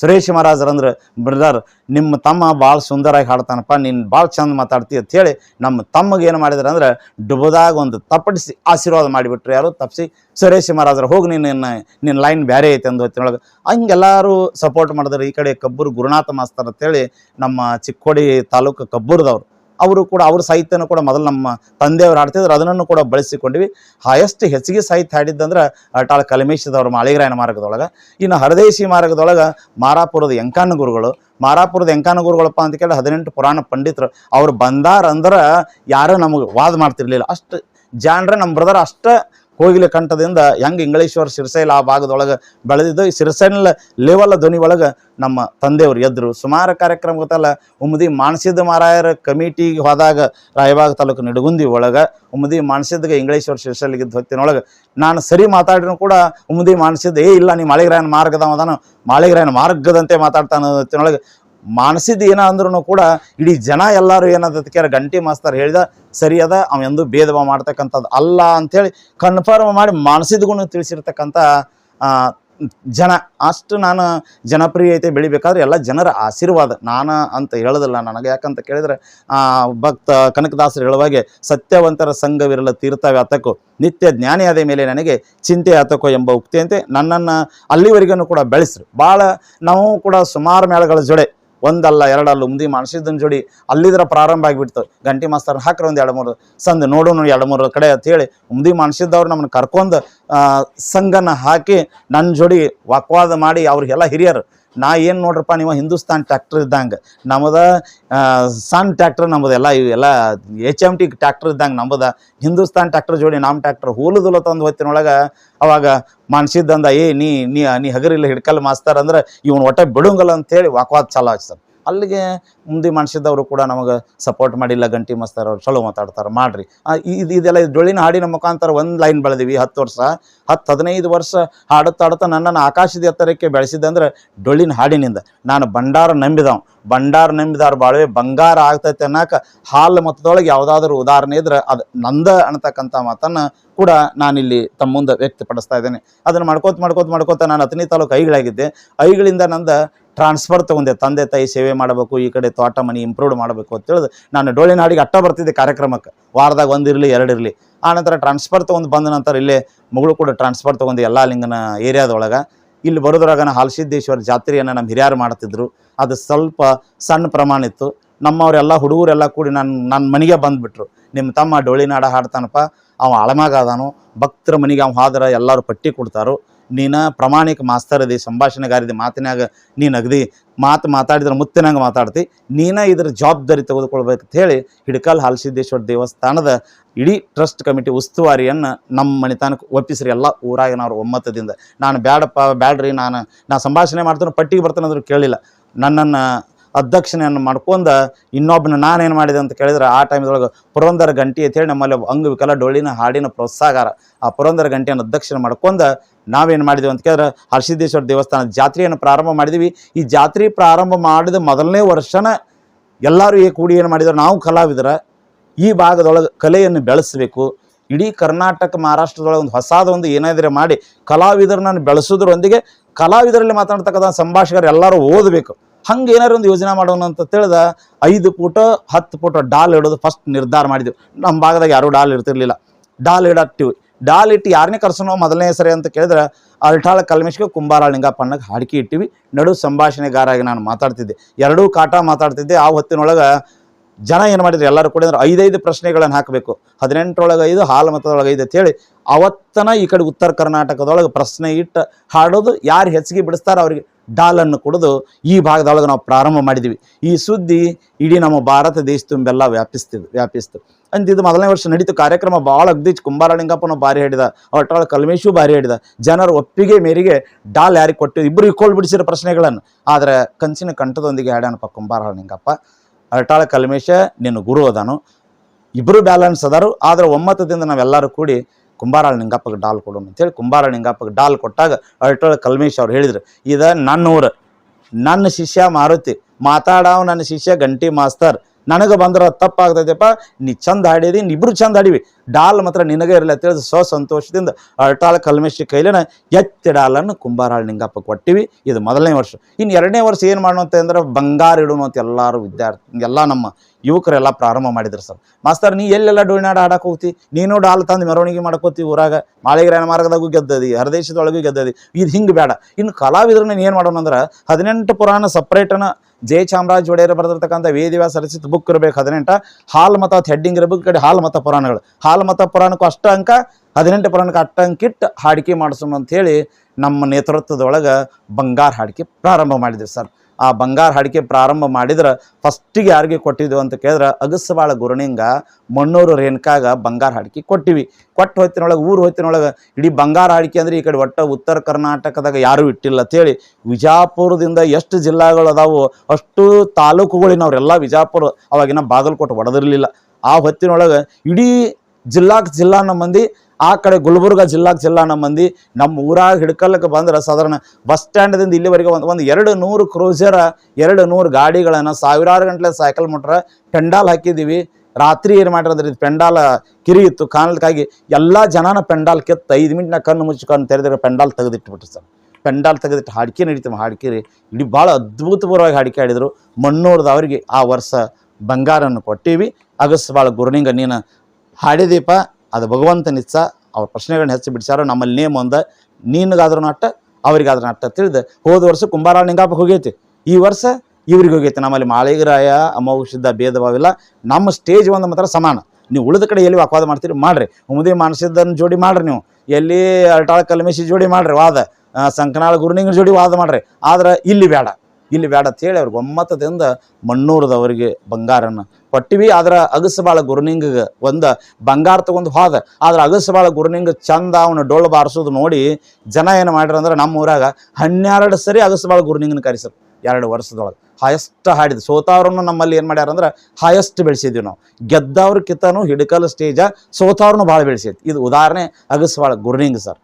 ಸುರೇಶ್ ಮಹಾರಾಜರಂದ್ರೆ ಬ್ರದರ್, ನಿಮ್ಮ ತಮ್ಮ ಭಾಳ ಸುಂದರಾಗಿ ಹಾಡ್ತಾನಪ್ಪ, ನೀನು ಭಾಳ ಚಂದ ಮಾತಾಡ್ತಿ ಅಂತ ಹೇಳಿ ನಮ್ಮ ತಮ್ಮಗೆ ಏನು ಮಾಡಿದ್ರು ಅಂದ್ರೆ, ಡುಬದಾಗ ಒಂದು ತಪ್ಪಡಿಸಿ ಆಶೀರ್ವಾದ ಮಾಡಿಬಿಟ್ರು ಯಾರು? ತಪ್ಪಿಸಿ ಸುರೇಶ್ ಮಹಾರಾಜರು ಹೋಗಿ ನೀನು ನಿನ್ನ ನಿನ್ನ ಲೈನ್ ಬೇರೆ ಐತೆ ಅಂದು ಹೊತ್ತಿನೊಳಗೆ ಹಂಗೆಲ್ಲರೂ ಸಪೋರ್ಟ್ ಮಾಡಿದ್ರು ಈ ಕಡೆ ಕಬ್ಬೂರು ಗುರುನಾಥ ಮಾಸ್ತರ್ ಅಂತೇಳಿ ನಮ್ಮ ಚಿಕ್ಕೋಡಿ ತಾಲೂಕು ಕಬ್ಬೂರದವ್ರು. ಅವರು ಕೂಡ, ಅವ್ರ ಸಾಹಿತ್ಯನೂ ಕೂಡ ಮೊದಲು ನಮ್ಮ ತಂದೆಯವರು ಆಡ್ತಿದ್ರು. ಅದನ್ನು ಕೂಡ ಬಳಸಿಕೊಂಡ್ವಿ. ಹೈಯೆಸ್ಟ್ ಹೆಚ್ಚಿಗೆ ಸಾಹಿತ್ಯ ಹಾಡಿದ್ದಂದ್ರೆ ಟಾಳ ಕಲಮೇಶದವ್ರ ಮಾಳಿಗರಾಯನ ಮಾರ್ಗದೊಳಗೆ. ಇನ್ನು ಹರದೇಶಿ ಮಾರ್ಗದೊಳಗೆ ಮಾರಾಪುರದ ಎಂಕಾನ ಗುರುಗಳು. ಮಾರಾಪುರದ ಎಂಕಾನ ಗುರುಗಳಪ್ಪ ಅಂತ ಕೇಳಿ ಹದಿನೆಂಟು ಪುರಾಣ ಪಂಡಿತರು. ಅವ್ರು ಬಂದಾರ ಅಂದ್ರೆ ಯಾರೂ ನಮಗೆ ವಾದ ಮಾಡ್ತಿರ್ಲಿಲ್ಲ. ಅಷ್ಟು ಜಾನ್ರ ನಮ್ಮ ಬ್ರದರ್ ಅಷ್ಟ ಕೋಗಿಲೆ ಕಂಠದಿಂದ ಹೆಂಗೆ ಇಂಗ್ಲೀಶ್ವರ ಸಿರಸೈಲ ಆ ಭಾಗದೊಳಗೆ ಬೆಳೆದಿದ್ದು, ಈ ಸಿರಸೈಲ ಲೆವೆಲ್ ಧ್ವನಿ ಒಳಗೆ ನಮ್ಮ ತಂದೆಯವರು ಎದ್ರು. ಸುಮಾರು ಕಾರ್ಯಕ್ರಮ ಗೊತ್ತಲ್ಲ ಉಮ್ಮದಿ ಮಾನಸಿದ್ದ ಮಾರಾಯರ ಕಮಿಟಿಗೆ ಹೋದಾಗ ರಾಯಬಾಗ ತಾಲೂಕು ನಿಡಗುಂದಿ ಒಳಗೆ ಉಮ್ಮದಿ ಮಾನಸಿದ್ಗೆ ಇಂಗ್ಲೀಶ್ವರ ಶಿರ್ಸಲಿಗಿದ್ದ ಹೊತ್ತಿನೊಳಗೆ ನಾನು ಸರಿ ಮಾತಾಡಿದ್ರು ಕೂಡ ಉಮ್ಮದಿ ಮಾನಸಿದ್ದ, ಏ ಇಲ್ಲ, ನೀ ಮಾಳಿಗ್ರಾಯನ ಮಾರ್ಗದ ಮಾಳಿಗ್ರಾಯನ ಮಾರ್ಗದಂತೆ ಮಾತಾಡ್ತಾನೆ ಮಾನಸಿದ ಏನ ಅಂದ್ರೂ ಕೂಡ ಇಡೀ ಜನ ಎಲ್ಲರೂ ಏನದಕ್ಕೆ ಗಂಟಿ ಮಾಸ್ತರ್ ಹೇಳಿದ, ಸರಿ ಅದ, ಅವ ಎಂದು ಭೇದ ಭಾವ ಮಾಡ್ತಕ್ಕಂಥದ್ದು ಅಲ್ಲ ಅಂಥೇಳಿ ಕನ್ಫರ್ಮ್ ಮಾಡಿ ಮಾನಸಿದ ಗುಣ ತಿಳಿಸಿರ್ತಕ್ಕಂಥ ಜನ. ಅಷ್ಟು ನಾನು ಜನಪ್ರಿಯತೆ ಬೆಳಿಬೇಕಾದ್ರೆ ಎಲ್ಲ ಜನರ ಆಶೀರ್ವಾದ. ನಾನು ಅಂತ ಹೇಳೋದಿಲ್ಲ, ನನಗೆ ಯಾಕಂತ ಕೇಳಿದ್ರೆ ಭಕ್ತ ಕನಕದಾಸರು ಹೇಳುವಾಗೆ ಸತ್ಯವಂತರ ಸಂಘವಿರಲ ತೀರ್ಥವೇ ಆತಕ್ಕೋ, ನಿತ್ಯ ಜ್ಞಾನಿಯಾದ ಮೇಲೆ ನನಗೆ ಚಿಂತೆ ಆತಕ್ಕೋ ಎಂಬ ಉಕ್ತಿಯಂತೆ ನನ್ನನ್ನು ಅಲ್ಲಿವರೆಗೂ ಕೂಡ ಬೆಳೆಸ್ರು. ಭಾಳ ನಾವು ಕೂಡ ಸುಮಾರು ಮೇಳಗಳ ಜೊಡೆ ಒಂದಲ್ಲ ಎರಡಲ್ಲ ಉಮ್ದಿ ಮಾಡಿಸಿದ್ದನ ಜೋಡಿ ಅಲ್ಲಿದ್ರ ಪ್ರಾರಂಭ ಆಗಿಬಿಡ್ತು. ಗಂಟಿ ಮಾಸ್ತರ್ನ ಹಾಕ್ರ ಒಂದು ಎರಡು ಮೂರು ನೋಡು ನೋಡೋಣ ಎರಡು ಮೂರು ಕಡೆ ಅಂತ ಹೇಳಿ ಉಮ್ದಿ ಮಾಡಿಸಿದ್ದವ್ರು ನಮ್ಮನ್ನ ಕರ್ಕೊಂಡು ಸಂಘನ ಹಾಕಿ ನನ್ನ ಜೋಡಿ ವಾಕ್ವಾದ ಮಾಡಿ ಅವ್ರಿಗೆಲ್ಲ ಹಿರಿಯರು ನಾ ಏನು ನೋಡ್ರಪ್ಪ, ನೀವು ಹಿಂದೂಸ್ತಾನ್ ಟ್ಯಾಕ್ಟರ್ ಇದ್ದಂಗೆ ನಮ್ಮದ ಸಣ್ಣ ಟ್ಯಾಕ್ಟರ್ ನಮ್ಮದೆಲ್ಲ ಇವೆಲ್ಲ ಎಚ್ ಎಂ ಟಿ ಟ್ಯಾಕ್ಟರ್ ಇದ್ದಂಗೆ ನಮ್ಮದ ಹಿಂದೂಸ್ತಾನ್ ಟ್ಯಾಕ್ಟರ್ ಜೋಡಿ ನಮ್ಮ ಟ್ಯಾಕ್ಟರ್ ಹೂಲುದುಲ ತಂದು ಹೊತ್ತಿನೊಳಗೆ ಅವಾಗ ಮನ್ಸಿದ್ದಂದ, ಏ ನೀ ನೀ ನೀ ಹಗರಿಲ್ಲ ಹಿಡ್ಕಲ್ ಮಾಸ್ತಾರ ಅಂದ್ರೆ, ಇವನು ಒಟ್ಟೆ ಬಿಡುಂಗಲ್ಲ ಅಂತೇಳಿ ವಾಕ್ವಾದ ಚಾಲು ಹಚ್ತಾರೆ ಅಲ್ಲಿಗೆ ಮುಂದೆ ಮನುಷ್ಯದವರು ಕೂಡ ನಮಗೆ ಸಪೋರ್ಟ್ ಮಾಡಿಲ್ಲ, ಗಂಟಿ ಮಸ್ತಾರ ಅವ್ರು ಚಲೋ ಮಾತಾಡ್ತಾರೆ, ಮಾಡ್ರಿ. ಇದು, ಇದೆಲ್ಲ ಇದು ಡೊಳ್ಳಿನ ಹಾಡಿನ ಮುಖಾಂತರ ಒಂದು ಲೈನ್ ಬೆಳೆದಿವಿ, ಹತ್ತು ವರ್ಷ. ಹತ್ತು ಹದಿನೈದು ವರ್ಷ ಹಾಡುತ್ತಾ ಹಾಡುತ್ತಾ ನನ್ನನ್ನು ಆಕಾಶದ ಎತ್ತರಕ್ಕೆ ಬೆಳೆಸಿದ್ದಂದ್ರೆ ಡೊಳ್ಳಿನ ಹಾಡಿನಿಂದ. ನಾನು ಭಂಡಾರ ನಂಬಿದವ್. ಭಂಡಾರ ನಂಬಿದಾರ ಬಾಳ್ವೆ, ಬಂಗಾರ ಆಗ್ತೈತೆ ಅನ್ನಕ ಹಾಲು ಮತದೊಳಗೆ ಯಾವುದಾದ್ರೂ ಉದಾಹರಣೆ ಇದ್ರೆ ಅದು ನಂದ ಅನ್ನತಕ್ಕಂಥ ಮಾತನ್ನು ಕೂಡ ನಾನಿಲ್ಲಿ ತಮ್ಮ ಮುಂದೆ ವ್ಯಕ್ತಪಡಿಸ್ತಾ ಇದ್ದೇನೆ. ಅದನ್ನು ಮಾಡ್ಕೋತ ಮಾಡ್ಕೋತ ಮಾಡ್ಕೋತ ನಾನು ಹತ್ತನೇ ತಾಲೂಕು ಐಗಳಾಗಿದ್ದೆ. ಐಗಳಿಂದ ನಂದ ಟ್ರಾನ್ಸ್ಫರ್ ತೊಗೊಂಡೆ, ತಂದೆ ತಾಯಿ ಸೇವೆ ಮಾಡಬೇಕು, ಈ ಕಡೆ ತೋಟ ಮನೆ ಇಂಪ್ರೂವ್ ಮಾಡಬೇಕು ಅಂತ ಹೇಳಿದು. ನಾನು ಡೋಳಿನಾಡಿಗೆ ಅಟ್ಟ ಬರ್ತಿದ್ದೆ ಕಾರ್ಯಕ್ರಮಕ್ಕೆ. ವಾರದಾಗ ಒಂದಿರಲಿ ಎರಡಿರಲಿ ಆನಂತರ ಟ್ರಾನ್ಸ್ಫರ್ ತೊಗೊಂಡು ಬಂದ ನಂತರ ಇಲ್ಲೇ ಮಗಳು ಕೂಡ ಟ್ರಾನ್ಸ್ಫರ್ ತೊಗೊಂಡು ಎಲ್ಲ ಲಿಂಗನ ಏರಿಯಾದೊಳಗೆ. ಇಲ್ಲಿ ಬರೋದ್ರಾಗ ಹಾಲಸಿದ್ದೇಶ್ವರ ಜಾತ್ರೆಯನ್ನು ನಮ್ಮ ಹಿರಿಯರು ಮಾಡ್ತಿದ್ರು. ಅದು ಸ್ವಲ್ಪ ಸಣ್ಣ ಪ್ರಮಾಣ ಇತ್ತು. ನಮ್ಮವರೆಲ್ಲ ಹುಡುಗರೆಲ್ಲ ಕೂಡಿ ನನ್ನ ನನ್ನ ಮನೆಗೆ ಬಂದುಬಿಟ್ರು. ನಿಮ್ಮ ತಮ್ಮ ಡೋಳಿನಾಡ ಹಾಡ್ತಾನಪ್ಪ, ಅವ ಅಳಮಾಗಾದಾನು ಭಕ್ತರ ಮನೆಗೆ ಅವ ಹಾದ್ರೆ ಎಲ್ಲರೂ ಪಟ್ಟಿ ಕೊಡ್ತಾರೋ. ನೀನು ಪ್ರಾಮಾಣಿಕ ಮಾಸ್ತರ್ ಅದಿ, ಸಂಭಾಷಣೆಗಾರಿದಿ ಮಾತಿನಾಗ ನೀನು ಅಗದಿ ಮಾತು ಮಾತಾಡಿದ್ರೆ ಮುತ್ತಿನಾಗ ಮಾತಾಡ್ತಿ, ನೀನು ಇದ್ರ ಜವಾಬ್ದಾರಿ ತೆಗೆದುಕೊಳ್ಬೇಕಂತ ಹೇಳಿ ಹಿಡಕಲ್ ಹಾಲಸಿದ್ದೇಶ್ವರ ದೇವಸ್ಥಾನದ ಇಡೀ ಟ್ರಸ್ಟ್ ಕಮಿಟಿ ಉಸ್ತುವಾರಿಯನ್ನು ನಮ್ಮ ಮಣಿತಾನಕ್ಕೆ ಒಪ್ಪಿಸ್ರಿ ಎಲ್ಲ ಊರಾಗಿನವ್ರ ಒಮ್ಮತದಿಂದ. ನಾನು ಬ್ಯಾಡಪ್ಪ, ಬ್ಯಾಡ್ರಿ, ನಾನು, ನಾ ಸಂಭಾಷಣೆ ಮಾಡ್ತಾನೆ ಪಟ್ಟಿಗೆ ಬರ್ತಾನೆ ಅಂದ್ರೆ ಕೇಳಿಲ್ಲ. ನನ್ನನ್ನು ಅಧ್ಯಕ್ಷನೆಯನ್ನು ಮಾಡ್ಕೊಂಡು ಇನ್ನೊಬ್ಬನ ನಾನೇನು ಮಾಡಿದೆ ಅಂತ ಕೇಳಿದ್ರೆ, ಆ ಟೈಮ್ದೊಳಗೆ ಪುರಂದರ ಗಂಟಿ ಅಂತೇಳಿ ನಮ್ಮಲ್ಲಿ ಅಂಗವಿಕಲ ಡೊಳ್ಳಿನ ಹಾಡಿನ ಪ್ರೋತ್ಸಾಹಗಾರ ಆ ಪುರಂದರ ಗಂಟಿಯನ್ನು ಅಧ್ಯಕ್ಷನ ಮಾಡ್ಕೊಂಡ ನಾವೇನು ಮಾಡಿದ್ವಿ ಅಂತ ಕೇಳಿದ್ರೆ ಹರ್ಷಿದ್ದೇಶ್ವರ ದೇವಸ್ಥಾನ ಜಾತ್ರೆಯನ್ನು ಪ್ರಾರಂಭ ಮಾಡಿದ್ವಿ. ಈ ಜಾತ್ರೆ ಪ್ರಾರಂಭ ಮಾಡಿದ ಮೊದಲನೇ ವರ್ಷನ ಎಲ್ಲರೂ ಏ ಕೂಡಿ ಏನು ಮಾಡಿದ್ರು? ನಾವು ಕಲಾವಿದರ ಈ ಭಾಗದೊಳಗೆ ಕಲೆಯನ್ನು ಬೆಳೆಸಬೇಕು. ಇಡೀ ಕರ್ನಾಟಕ, ಮಹಾರಾಷ್ಟ್ರದೊಳಗೆ ಒಂದು ಹೊಸಾದ ಒಂದು ಏನಾದರೆ ಮಾಡಿ ಕಲಾವಿದರನ್ನ ಬೆಳೆಸೋದ್ರೊಂದಿಗೆ ಕಲಾವಿದರಲ್ಲಿ ಮಾತಾಡ್ತಕ್ಕಂಥ ಸಂಭಾಷಕರು ಎಲ್ಲರೂ ಓದಬೇಕು. ಹಂಗೆ ಏನಾರು ಒಂದು ಯೋಜನೆ ಮಾಡೋಣ ಅಂತ ತಿಳಿದ ಐದು ಪುಟ, ಹತ್ತು ಪುಟ ಡಾಲ್ ಇಡೋದು ಫಸ್ಟ್ ನಿರ್ಧಾರ ಮಾಡಿದ್ವಿ. ನಮ್ಮ ಭಾಗದಾಗ ಯಾರೂ ಡಾಲ್ ಇರ್ತಿರಲಿಲ್ಲ ಡಾಲ್ ಇಡತ್ತೀವಿ ಡಾಲ್ ಇಟ್ಟು ಯಾರನ್ನೇ ಕರ್ಸೋಣ ಮೊದಲನೇ ಸರಿ ಅಂತ ಕೇಳಿದ್ರೆ ಅಲ್ಟಾಳ ಕಲ್ಮೇಶ್ಗೆ ಕುಂಬಾರ ಲಿಂಗಪ್ಪಣ್ಣಗೆ ಹಾಡಿಕೆ ಇಟ್ಟಿವಿ. ನಡು ಸಂಭಾಷಣೆಗಾರಾಗಿ ನಾನು ಮಾತಾಡ್ತಿದ್ದೆ. ಎರಡೂ ಕಾಟ ಮಾತಾಡ್ತಿದ್ದೆ. ಆ ಹೊತ್ತಿನೊಳಗೆ ಜನ ಏನು ಮಾಡಿದ್ರು? ಎಲ್ಲರೂ ಕೂಡ ಅಂದ್ರೆ ಐದೈದು ಪ್ರಶ್ನೆಗಳನ್ನು ಹಾಕಬೇಕು. ಹದಿನೆಂಟರೊಳಗೆ ಐದು, ಹಾಲು ಮತದೊಳಗೆ ಐದು ಅಂತೇಳಿ ಅವತ್ತನ ಈ ಕಡೆ ಉತ್ತರ ಕರ್ನಾಟಕದೊಳಗೆ ಪ್ರಶ್ನೆ ಇಟ್ಟು ಹಾಡೋದು ಯಾರು ಹೆಚ್ಚಿಗೆ ಬಿಡಿಸ್ತಾರೋ ಅವ್ರಿಗೆ ಡಾಲನ್ನು ಕುಡಿದು ಈ ಭಾಗದೊಳಗೆ ನಾವು ಪ್ರಾರಂಭ ಮಾಡಿದ್ವಿ. ಈ ಸುದ್ದಿ ಇಡೀ ನಮ್ಮ ಭಾರತ ದೇಶ ತುಂಬೆಲ್ಲ ವ್ಯಾಪಿಸ್ತೀವಿ ವ್ಯಾಪಿಸ್ತು. ಅಂತಿದ್ದು ಮೊದಲನೇ ವರ್ಷ ನಡೀತು. ಕಾರ್ಯಕ್ರಮ ಭಾಳ ಅಗ್ದಿ ಕುಂಬಾರಲಿಂಗಪ್ಪನ ಭಾರಿ ಹಿಡಿದ ಒಟ್ಟಾಳ ಕಲ್ಮೇಶು ಭಾರಿ ಹೇಳಿದ. ಜನರ ಒಪ್ಪಿಗೆ ಮೇರೆಗೆ ಡಾಲ್ ಯಾರಿಗೆ ಕೊಟ್ಟು ಇಬ್ಬರು ಇಕ್ಕೋಲ್ ಬಿಡಿಸಿರೋ ಪ್ರಶ್ನೆಗಳನ್ನು. ಆದರೆ ಕಂಚಿನ ಕಂಠದೊಂದಿಗೆ ಹಾಡ್ಯಾನಪ್ಪ ಕುಂಬಾರಲಿಂಗಪ್ಪ. ಅರಟಾಳ ಕಲ್ಮೇಶ, ನಿನ್ನ ಗುರು ಅದಾನು. ಇಬ್ಬರು ಬ್ಯಾಲೆನ್ಸ್ ಅದಾರು. ಆದರೆ ಒಮ್ಮತದಿಂದ ನಾವೆಲ್ಲರೂ ಕೂಡಿ ಕುಂಬಾರಾಳ ನಿಂಗಪ್ಪಗೆ ಡಾಲ್ ಕೊಡೋಣ ಅಂತೇಳಿ ಕುಂಬಾರಾಳ ನಿಂಗಪ್ಪಗೆ ಡಾಲ್ ಕೊಟ್ಟಾಗ ಅರಟಾಳ ಕಲ್ಮೇಶ್ ಅವ್ರು ಹೇಳಿದ್ರು, ಇದು ನನ್ನ ಊರು ನನ್ನ ಶಿಷ್ಯ ಮಾರುತಿ. ಮಾತಾಡೋ ನನ್ನ ಶಿಷ್ಯ ಗಂಟಿ ಮಾಸ್ತರ್. ನನಗೆ ಬಂದ್ರ ತಪ್ಪಾಗ್ತೈತೆಪ್ಪ, ನೀ ಚಂದ ಹಾಡಿದಿ ಇಬ್ರು ಚಂದ ಹಾಡಿವಿ. ಡಾಲ್ ಮಾತ್ರ ನಿನಗೆ ಇರಲಿ ಅಂತೇಳಿ ಸ್ವ ಸಂತೋಷದಿಂದ ಅರಟಾಳ ಕಲ್ಮೇಶಿ ಕೈಲೇನ ಎತ್ತಿ ಡಾಲನ್ನು ಕುಂಬಾರಾಳ ನಿಂಗಪ್ಪ ಕೊಟ್ಟಿವಿ. ಇದು ಮೊದಲನೇ ವರ್ಷ. ಇನ್ನು ಎರಡನೇ ವರ್ಷ ಏನು ಮಾಡೋಣ ಅಂದ್ರೆ ಬಂಗಾರ ಇಡೋಣ ಅಂತ ಎಲ್ಲರೂ ವಿದ್ಯಾರ್ಥಿ, ಎಲ್ಲ ನಮ್ಮ ಯುವಕರೆಲ್ಲ ಪ್ರಾರಂಭ ಮಾಡಿದ್ರು ಸರ್. ಮಾಸ್ತರ್, ನೀ ಎಲ್ಲೆಲ್ಲ ಡೋಣಾಡ ಆಡಕ್ಕೆ ಹೋಗ್ತಿ? ನೀನು ಡಾಲ್ ತಂದು ಮೆರವಣಿಗೆ ಮಾಡ್ಕೋತಿ ಊರಾಗ? ಮಾಳಿಗ್ರಾಯಣ ಮಾರ್ಗದಾಗೂ ಗೆದ್ದದಿ, ಹರದೇಶದೊಳಗೂ ಗೆದ್ದದಿ. ಇದು ಹಿಂಗೆ ಬೇಡ. ಇನ್ನು ಕಲಾವಿದ್ರನ್ನ ಏನು ಮಾಡೋಣ ಅಂದ್ರೆ ಹದಿನೆಂಟು ಪುರಾಣ ಸಪ್ರೇಟನ ಜಯ ಚಾಮರಾಜ್ ಒಡೆಯರ್ ಬರೆದಿರ್ತಕ್ಕಂಥ ವೇದಿವ್ಯಾಸ ರಚಿತ ಬುಕ್ ಇರಬೇಕು, ಹದಿನೆಂಟ. ಹಾಲ್ ಮತ ಹೆಡ್ಡಿಂಗ್ ಇರಬೇಕು ಕಡೆ ಹಾಲ್ ಮತ ಪುರಾಣಗಳು. ಹಾಲ್ ಮತ ಪುರಾಣಕ್ಕೂ ಅಷ್ಟ ಅಂಕ, ಹದಿನೆಂಟು ಪುರಾಣಕ್ಕೆ ಅಷ್ಟ ಅಂಕಿಟ್ಟು ಹಾಡಿಕೆ ಮಾಡಿಸೋಣ ಅಂತೇಳಿ ನಮ್ಮ ನೇತೃತ್ವದೊಳಗೆ ಬಂಗಾರ ಹಾಡಿಕೆ ಪ್ರಾರಂಭ ಮಾಡಿದ್ವಿ ಸರ್. ಆ ಬಂಗಾರ ಹಾಡಿಕೆ ಪ್ರಾರಂಭ ಮಾಡಿದ್ರೆ ಫಸ್ಟಿಗೆ ಯಾರಿಗೆ ಕೊಟ್ಟಿದ್ದೆವು ಅಂತ ಕೇಳಿದ್ರೆ ಅಗಸಬಾಳ ಗುರುಣಿಂಗ ಮಣ್ಣೂರು ರೇಣುಕಾಗ ಬಂಗಾರ ಹಾಡಿಕೆ ಕೊಟ್ಟಿವಿ. ಕೊಟ್ಟು ಹೊತ್ತಿನೊಳಗೆ, ಊರು ಹೊತ್ತಿನೊಳಗೆ ಇಡೀ ಬಂಗಾರ ಹಾಡಿಕೆ ಅಂದ್ರೆ ಈ ಕಡೆ ಒಟ್ಟು ಉತ್ತರ ಕರ್ನಾಟಕದಾಗ ಯಾರೂ ಇಟ್ಟಿಲ್ಲ ಅಂತೇಳಿ ವಿಜಾಪುರದಿಂದ ಎಷ್ಟು ಜಿಲ್ಲಾಗಳು ಅದಾವು ಅಷ್ಟು ತಾಲೂಕುಗಳಿನವರೆಲ್ಲ ವಿಜಾಪುರ ಅವಾಗಿನ ಬಾಗಲಕೋಟೆ ಒಡೆದಿರಲಿಲ್ಲ. ಆ ಹೊತ್ತಿನೊಳಗೆ ಇಡೀ ಜಿಲ್ಲಾಕ್ ಜಿಲ್ಲಾ ನಮ್ಮ ಮಂದಿ ಆ ಕಡೆ ಗುಲ್ಬರ್ಗ ಜಿಲ್ಲಾಕ್ ಜಿಲ್ಲಾ ನಮ್ಮ ಮಂದಿ ನಮ್ಮ ಊರಾಗ ಹಿಡ್ಕಲ್ಲಕ್ಕೆ ಬಂದ್ರೆ ಸಾಧಾರಣ ಬಸ್ ಸ್ಟ್ಯಾಂಡ್ದಿಂದ ಇಲ್ಲಿವರೆಗೆ ಒಂದು ಒಂದು ಎರಡು ನೂರು ಕ್ರೂಸರ, ಎರಡು ನೂರು ಗಾಡಿಗಳನ್ನು ಸಾವಿರಾರು ಗಂಟಲೆ ಸೈಕಲ್ ಮುಟ್ರೆ ಪೆಂಡಾಲ್ ಹಾಕಿದ್ದೀವಿ. ರಾತ್ರಿ ಏನು ಮಾಡಿರೋದ್ರಿ? ಇದು ಪೆಂಡಾಲ ಕಿರಿ ಇತ್ತು. ಕಾಣಲ್ಕಾಗಿ ಎಲ್ಲ ಜನನ ಪೆಂಡಾಲ್ ಕೆತ್ತ ಐದು ಮಿನಿಟ್ನ ಕಣ್ಣು ಮುಚ್ಕೊಂಡು ತೆರೆದ್ರೆ ಪೆಂಡಾಲ್ ತೆಗೆದಿಟ್ಬಿಟ್ರು ಸರ್. ಪೆಂಡಾಲ್ ತೆಗೆದಿಟ್ಟು ಹಾಡಿಕೆ ನಡೀತೀವಿ ಹಾಡಿಕೆ ರೀ ಇಡೀ ಭಾಳ ಅದ್ಭುತಪೂರ್ವವಾಗಿ ಹಾಡಿಕೆ ಆಡಿದರು ಮಣ್ಣೂರ್ದವ್ರಿಗೆ ಆ ವರ್ಷ ಬಂಗಾರನ್ನು ಕೊಟ್ಟೀವಿ. ಅಗಸ್ ಭಾಳ ಗುರುನಿಂಗ ನೀನು ಹಾಡಿದೀಪ. ಅದು ಭಗವಂತನಿಚ್ಚ ಅವ್ರ ಪ್ರಶ್ನೆಗಳನ್ನ ಹೆಚ್ಚು ಬಿಡಿಸ್ಯಾರ, ನಮ್ಮಲ್ಲಿ ನೇಮ್ ಒಂದ, ನೀನಗಾದ್ರೂ ನಟ್ಟ, ಅವ್ರಿಗಾದ್ರೂ ಅಟ್ಟ ತಿಳಿದು, ಹೋದ ವರ್ಷ ಕುಂಬಾರ ನಿಂಗಾಪ ಹೋಗೈತಿ. ಈ ವರ್ಷ ಇವ್ರಿಗೆ ಹೋಗೈತಿ. ನಮ್ಮಲ್ಲಿ ಮಾಳಿಗರಾಯ ಅಮೌಷಧ ಭೇದ ಭಾವಿಲ್ಲ ನಮ್ಮ ಸ್ಟೇಜ್ ಒಂದು ಮಾತ್ರ ಸಮಾನ. ನೀವು ಉಳಿದ ಕಡೆ ಎಲ್ಲಿ ವಾಕ್ವಾದ ಮಾಡ್ತೀರಿ, ಮಾಡ್ರಿ. ಉಮದಿ ಮಾನಸಿದ್ದನ್ನು ಜೋಡಿ ಮಾಡ್ರಿ ನೀವು. ಎಲ್ಲಿ ಅರಟಾಳ ಕಲ್ಮೇಶಿ ಜೋಡಿ ಮಾಡ್ರಿ, ವಾದ. ಸಂಕನಾಳ ಗುರುನಿಂಗ ಜೋಡಿ ವಾದ ಮಾಡ್ರಿ. ಆದ್ರೆ ಇಲ್ಲಿ ಬೇಡ ಇಲ್ಲಿ ಬೇಡ ಅಂತ ಹೇಳಿ ಅವ್ರಿಗೆ ಒಮ್ಮತದಿಂದ ಮಣ್ಣೂರದವರಿಗೆ ಬಂಗಾರನ. ಕೊಟ್ಟಿವಿ ಆದ್ರೆ ಅಗಸಬಾಳ ಗುರುನಿಂಗಗೆ ಒಂದು ಬಂಗಾರ ತಗೊಂಡು ಹೋದ. ಆದ್ರೆ ಅಗಸಬಾಳ ಗುರುನಿಂಗ ಚಂದ ಅವನು ಡೊಳ್ಳು ಬಾರಿಸೋದು ನೋಡಿ ಜನ ಏನು ಮಾಡ್ಯಾರ ಅಂದ್ರೆ ನಮ್ಮ ಊರಾಗ ಹನ್ನೆರಡು ಸರಿ ಅಗಸಬಾಳ ಗುರುನಿಂಗನ ಕರೆಸರು ಎರಡು ವರ್ಷದೊಳಗೆ. ಹೈಯೆಸ್ಟ್ ಹಾಡಿದ ಸೋತಾವ್ರನ್ನು ನಮ್ಮಲ್ಲಿ ಏನು ಮಾಡ್ಯಾರ ಅಂದ್ರೆ ಹೈಯೆಸ್ಟ್ ಬೆಳೆಸಿದ್ವಿ ನಾವು. ಗೆದ್ದವ್ರ ಕಿತ್ತನು ಹಿಡಕಲ್ ಸ್ಟೇಜ ಸೋತಾವ್ರನ್ನು ಭಾಳ ಬೆಳೆಸೈತಿ ಇದು ಉದಾಹರಣೆ ಅಗಸಬಾಳ ಗುರುನಿಂಗ್ ಸರ್.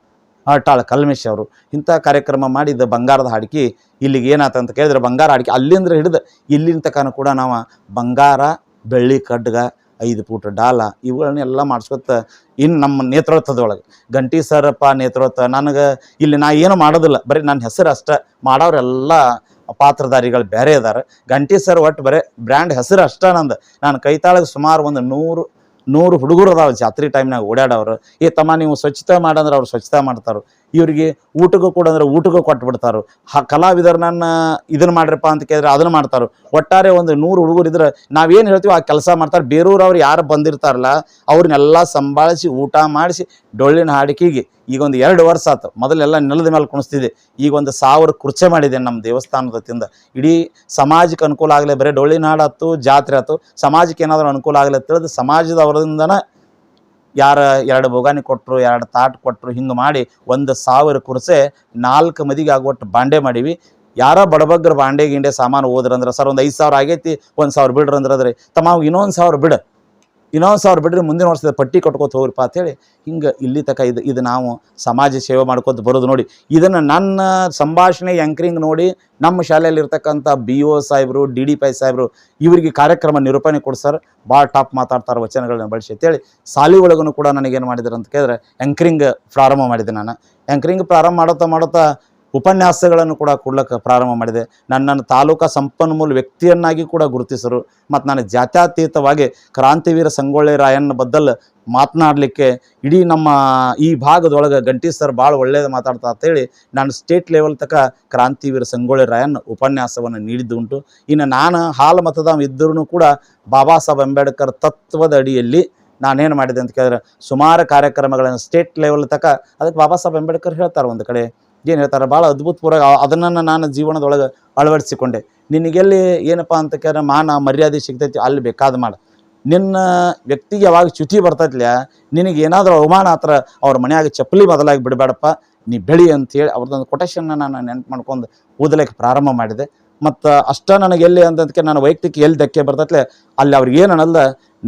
ಅಟ್ಟಾಳ ಕಲ್ಮೇಶ್ ಅವರು. ಇಂಥ ಕಾರ್ಯಕ್ರಮ ಮಾಡಿದ್ದ ಬಂಗಾರದ ಹಾಡಿಕೆ ಇಲ್ಲಿಗೆ ಏನಾತ ಅಂತ ಕೇಳಿದ್ರೆ ಬಂಗಾರ ಹಾಡಿಕೆ ಅಲ್ಲಿಂದ ಹಿಡಿದು ಇಲ್ಲಿನ ತನಕ ಕೂಡ ನಾವು ಬಂಗಾರ, ಬೆಳ್ಳಿ ಕಡ್ಗ, ಐದು ಪೂಟ ಡಾಲ ಇವುಗಳನ್ನೆಲ್ಲ ಮಾಡಿಸ್ಕೊತ ಇನ್ನು ನಮ್ಮ ನೇತೃತ್ವದೊಳಗೆ ಗಂಟಿ ಸರಪ್ಪ ನೇತೃತ್ವ ನನಗೆ ಇಲ್ಲಿ ನಾ ಏನು ಮಾಡೋದಿಲ್ಲ. ಬರೀ ನನ್ನ ಹೆಸರು ಅಷ್ಟೇ. ಮಾಡೋರೆಲ್ಲ ಪಾತ್ರಧಾರಿಗಳು ಬೇರೆ ಇದ್ದಾರೆ ಗಂಟಿ ಸರ್ ಒಟ್ಟು ಬರೀ ಬ್ರ್ಯಾಂಡ್ ಹೆಸರು ಅಷ್ಟೇ ನಂದು. ನಾನು ಕೈತಾಳಗೆ ಸುಮಾರು ಒಂದು ನೂರು ನೂರು ಹುಡುಗರು ಅದಾವ ಜಾತ್ರೆ ಟೈಮ್ನಾಗ ಓಡಾಡೋರು ಈ ತಮ್ಮ ನೀವು ಸ್ವಚ್ಛತೆ ಮಾಡಂದ್ರೆ ಅವ್ರು ಸ್ವಚ್ಛತೆ ಮಾಡ್ತಾರೆ. ಇವರಿಗೆ ಊಟಕ್ಕೂ ಕೂಡ ಅಂದರೆ ಊಟಕ್ಕೂ ಕೊಟ್ಟು ಬಿಡ್ತಾರೆ ಆ ಕಲಾವಿದರನ್ನ ಇದನ್ನ ಮಾಡ್ರಪ್ಪ ಅಂತ ಕೇಳಿದ್ರೆ ಅದನ್ನು ಮಾಡ್ತಾರೆ. ಒಟ್ಟಾರೆ ಒಂದು ನೂರು ಹುಡುಗರು ಇದ್ರೆ ನಾವೇನು ಹೇಳ್ತೀವಿ ಆ ಕೆಲಸ ಮಾಡ್ತಾರೆ. ಬೇರೂರು ಅವ್ರು ಯಾರು ಬಂದಿರ್ತಾರಲ್ಲ, ಅವ್ರನ್ನೆಲ್ಲ ಸಂಭಾಳಿಸಿ ಊಟ ಮಾಡಿಸಿ ಡೊಳ್ಳಿನ ಹಾಡಿಕೆಗೆ ಈಗ ಒಂದು ಎರಡು ವರ್ಷ ಆತು. ಮೊದಲೆಲ್ಲ ನೆಲದ ಮೇಲೆ ಕುಣಿಸ್ತಿದೆ ಈಗ ಒಂದು ಸಾವಿರ ಕುರ್ಚೆ ಮಾಡಿದೆ ನಮ್ಮ ದೇವಸ್ಥಾನದ ತಿಂದ ಇಡೀ ಸಮಾಜಕ್ಕೆ ಅನುಕೂಲ ಆಗಲಿ ಬರೀ ಡೊಳ್ಳಿನ ಹಾಡು ಆತು, ಜಾತ್ರೆ ಆತು. ಸಮಾಜಕ್ಕೆ ಏನಾದರೂ ಅನುಕೂಲ ಆಗಲಿ ತಿಳಿದು ಸಮಾಜದವರಿಂದನ ಯಾರ ಎರಡು ಬೋಗಾನಿ ಕೊಟ್ಟರು ಎರಡು ತಾಟ್ ಕೊಟ್ಟರು ಹಿಂಗೆ ಮಾಡಿ ಒಂದು ಸಾವಿರ ಕುರ್ಸೆ ನಾಲ್ಕು ಮದಿಗೆ ಆಗುವಟ್ಟು ಬಾಂಡೆ ಮಾಡೀವಿ. ಯಾರ ಬಡಬಗ್ರ ಬಾಂಡೆ ಗಿಂಡೆ ಸಾಮಾನು ಹೋದ್ರಂದ್ರೆ, ಸರ್, ಒಂದು ಐದು ಸಾವಿರ ಆಗೈತಿ, ಒಂದು ಸಾವಿರ ಬಿಡ್ರಂದ್ರೆ ಅದ್ರಿ. ತಮ್ಮ ಇನ್ನೊಂದು ಸಾವಿರ ಬಿಡು. ಇನ್ನೊಂದು ಸಾವಿರ ಬಿಡ್ರಿ ಮುಂದಿನ ವರ್ಷದ ಪಟ್ಟಿ ಕಟ್ಕೋತ ಹೋಗ್ರಿಪ್ಪ ಅಂತೇಳಿ ಹಿಂಗೆ ಇಲ್ಲಿ ತಕ ಇದು ಇದು ನಾವು ಸಮಾಜ ಸೇವೆ ಮಾಡ್ಕೋತ ಬರೋದು ನೋಡಿ. ಇದನ್ನು ನನ್ನ ಸಂಭಾಷಣೆ ಆ್ಯಂಕರಿಂಗ್ ನೋಡಿ ನಮ್ಮ ಶಾಲೆಯಲ್ಲಿ ಇರ್ತಕ್ಕಂಥ ಬಿ ಒ ಸಾಹೇಬರು ಡಿ ಡಿ ಪೈ ಸಾಹೇಬರು ಇವರಿಗೆ ಕಾರ್ಯಕ್ರಮ ನಿರೂಪಣೆ ಕೊಡ್ಸಾರ ಭಾಳ ಟಾಪ್ ಮಾತಾಡ್ತಾರೆ ವಚನಗಳನ್ನ ಬಳಸಿ ಅಂತೇಳಿ ಸಾಲಿ ಒಳಗೂ ಕೂಡ ನನಗೇನು ಮಾಡಿದ್ರು ಅಂತ ಕೇಳಿದ್ರೆ ಆ್ಯಂಕರಿಂಗ್ ಪ್ರಾರಂಭ ಮಾಡಿದೆ ನಾನು. ಆ್ಯಂಕರಿಂಗ್ ಪ್ರಾರಂಭ ಮಾಡುತ್ತಾ ಮಾಡುತ್ತಾ ಉಪನ್ಯಾಸಗಳನ್ನು ಕೂಡ ಕೊಡ್ಲಿಕ್ಕೆ ಪ್ರಾರಂಭ ಮಾಡಿದೆ. ನನ್ನನ್ನು ತಾಲೂಕಾ ಸಂಪನ್ಮೂಲ ವ್ಯಕ್ತಿಯನ್ನಾಗಿ ಕೂಡ ಗುರುತಿಸರು. ಮತ್ತು ನಾನು ಜಾತ್ಯತೀತವಾಗಿ ಕ್ರಾಂತಿವೀರ ಸಂಗೊಳ್ಳಿ ರಾಯಣ್ಣ ಬದ್ದಲ್ ಮಾತನಾಡಲಿಕ್ಕೆ ಇಡೀ ನಮ್ಮ ಈ ಭಾಗದೊಳಗೆ ಗಂಟಿ ಸರ್ ಭಾಳ ಒಳ್ಳೇದು ಮಾತಾಡ್ತಾ ಅಂತೇಳಿ ನಾನು ಸ್ಟೇಟ್ ಲೆವೆಲ್ ತನಕ ಕ್ರಾಂತಿವೀರ ಸಂಗೊಳ್ಳಿ ರಾಯಣ್ಣ ಉಪನ್ಯಾಸವನ್ನು ನೀಡಿದ್ದುಂಟು ಇನ್ನು ನಾನು ಹಾಲು ಮತದಾನ ಇದ್ದರೂ ಕೂಡ ಬಾಬಾ ಸಾಹೇಬ್ ಅಂಬೇಡ್ಕರ್ ತತ್ವದ ಅಡಿಯಲ್ಲಿ ನಾನೇನು ಮಾಡಿದೆ ಅಂತ ಕೇಳಿದ್ರೆ ಸುಮಾರು ಕಾರ್ಯಕ್ರಮಗಳನ್ನು ಸ್ಟೇಟ್ ಲೆವೆಲ್ ತನಕ ಅದಕ್ಕೆ ಬಾಬಾ ಸಾಹೇಬ್ ಅಂಬೇಡ್ಕರ್ ಹೇಳ್ತಾರೆ ಒಂದು ಕಡೆ. ಏನು ಹೇಳ್ತಾರೆ? ಭಾಳ ಅದ್ಭುತಪೂರ್ವ ಅದನ್ನು ನಾನು ಜೀವನದೊಳಗೆ ಅಳವಡಿಸಿಕೊಂಡೆ. ನಿನಗೆಲ್ಲಿ ಏನಪ್ಪ ಅಂತ ಕೇಳಿದ್ರೆ ಮಾನ, ಮರ್ಯಾದೆ ಸಿಗ್ತೈತಿ, ಅಲ್ಲಿ ಬೇಕಾದ ಮಾಡ. ನಿನ್ನ ವ್ಯಕ್ತಿಗೆ ಯಾವಾಗ ಚ್ಯುತಿ ಬರ್ತೈತಿಲ್ಲ ನಿನಗೆ ಏನಾದರೂ ಅವಮಾನ ಹತ್ರ ಅವ್ರ ಮನೆಯಾಗ ಚಪ್ಪಲಿ ಬದಲಾಗಿ ಬಿಡಬೇಡಪ್ಪ, ನೀ ಬೆಳಿ ಅಂತೇಳಿ ಅವ್ರದ್ದೊಂದು ಕೊಟೇಶನ್ನ ನಾನು ನೆನ್ಪು ಮಾಡ್ಕೊಂಡು ಓದಲಿಕ್ಕೆ ಪ್ರಾರಂಭ ಮಾಡಿದೆ. ಮತ್ತು ಅಷ್ಟ ನನಗೆ ಎಲ್ಲಿ ಅಂತಂದಕ್ಕೆ ನಾನು ವೈಯಕ್ತಿಕ ಎಲ್ಲಿ ಧಕ್ಕೆ ಬರ್ತೈತ್ಲೆ, ಅಲ್ಲಿ ಅವ್ರಿಗೆ ಏನು ಅನ್ನಲ್ದ,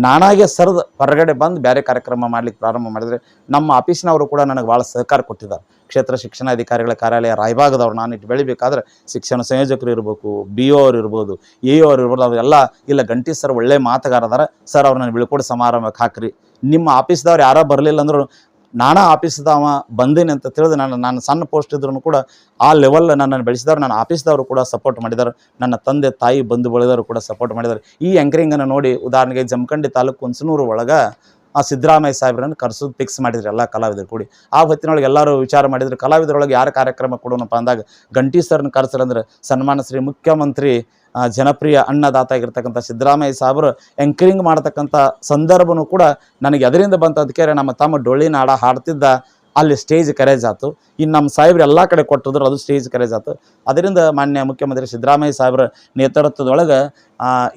ನಾನಾಗೆ ಸರಿದು ಹೊರಗಡೆ ಬಂದು ಬೇರೆ ಕಾರ್ಯಕ್ರಮ ಮಾಡ್ಲಿಕ್ಕೆ ಪ್ರಾರಂಭ ಮಾಡಿದ್ರೆ ನಮ್ಮ ಆಫೀಸ್ನವರು ಕೂಡ ನನಗೆ ಭಾಳ ಸಹಕಾರ ಕೊಟ್ಟಿದ್ದಾರೆ ಕ್ಷೇತ್ರ ಶಿಕ್ಷಣಾಧಿಕಾರಿಗಳ ಕಾರ್ಯಾಲಯ ರಾಯಭಾಗದವ್ರು ನಾನು ಇಟ್ಟು ಬೆಳಿಬೇಕಾದ್ರೆ ಶಿಕ್ಷಣ ಸಂಯೋಜಕರು ಇರಬೇಕು ಬಿ ಒ ಅವ್ರು ಇರ್ಬೋದು ಎ ಅವ್ರು ಇರ್ಬೋದು ಅವರೆಲ್ಲ ಇಲ್ಲ ಗಂಟಿ ಸರ್ ಒಳ್ಳೆ ಮಾತುಗಾರದಾರ, ಸರ್ ಅವ್ರು ನಾನು ಬೀಳ್ಕೊಡು ಸಮಾರಂಭಕ್ಕೆ ಹಾಕ್ರಿ. ನಿಮ್ಮ ಆಫೀಸ್ದವ್ರು ಯಾರೋ ಬರಲಿಲ್ಲ ಅಂದ್ರು ನಾನಾ ಆಫೀಸ್ದವ ಬಂದೇನೆ ಅಂತ ತಿಳಿದು ನಾನು ನಾನು ಸಣ್ಣ ಪೋಸ್ಟ್ ಇದ್ರೂ ಕೂಡ ಆ ಲೆವೆಲ್ ನನ್ನನ್ನು ಬೆಳೆಸಿದವರು, ನನ್ನ ಆಫೀಸ್ದವರು ಕೂಡ ಸಪೋರ್ಟ್ ಮಾಡಿದ್ದಾರೆ ನನ್ನ ತಂದೆ, ತಾಯಿ, ಬಂಧು ಬಳಿದವರು ಕೂಡ ಸಪೋರ್ಟ್ ಮಾಡಿದ್ದಾರೆ ಈ ಆ್ಯಂಕರಿಂಗನ್ನು ನೋಡಿ ಉದಾಹರಣೆಗೆ ಜಮಖಂಡಿ ತಾಲೂಕು ಹುಣಸನೂರು ಒಳಗೆ ಆ ಸಿದ್ದರಾಮಯ್ಯ ಸಾಹೇಬ್ರನ್ನು ಕರೆಸು ಫಿಕ್ಸ್ ಮಾಡಿದ್ರು ಎಲ್ಲ ಕಲಾವಿದರು ಕೂಡಿ. ಆ ಹೊತ್ತಿನೊಳಗೆ ಎಲ್ಲರೂ ವಿಚಾರ ಮಾಡಿದ್ರು, ಕಲಾವಿದರೊಳಗೆ ಯಾರು ಕಾರ್ಯಕ್ರಮ ಕೊಡೋಣಪ್ಪ ಅಂದಾಗ ಗಂಟಿ ಸರ್ನ ಕರೆಸ್ರಂದ್ರೆ ಸನ್ಮಾನ ಶ್ರೀ ಮುಖ್ಯಮಂತ್ರಿ ಜನಪ್ರಿಯ ಅನ್ನದಾತ ಆಗಿರ್ತಕ್ಕಂಥ ಸಿದ್ದರಾಮಯ್ಯ ಸಾಹೇಬರು ಎಂಕರಿಂಗ್ ಮಾಡ್ತಕ್ಕಂಥ ಸಂದರ್ಭನೂ ಕೂಡ ನನಗೆ ಅದರಿಂದ ಬಂತ ಅದಕ್ಕೆ ನಮ್ಮ ತಮ್ಮ ಡೊಳ್ಳಿನ ಹಾಡ ಹಾಡ್ತಿದ್ದ ಅಲ್ಲಿ ಸ್ಟೇಜ್ ಕರೇಜ್ ಆಯ್ತು. ಇನ್ನು ನಮ್ಮ ಸಾಹೇಬ್ರು ಎಲ್ಲ ಕಡೆ ಕೊಟ್ಟಿದ್ರು ಅದು ಸ್ಟೇಜ್ ಕರೇಜ್ ಆಯ್ತು. ಅದರಿಂದ ಮಾನ್ಯ ಮುಖ್ಯಮಂತ್ರಿ ಸಿದ್ದರಾಮಯ್ಯ ಸಾಹೇಬ್ರ ನೇತೃತ್ವದೊಳಗೆ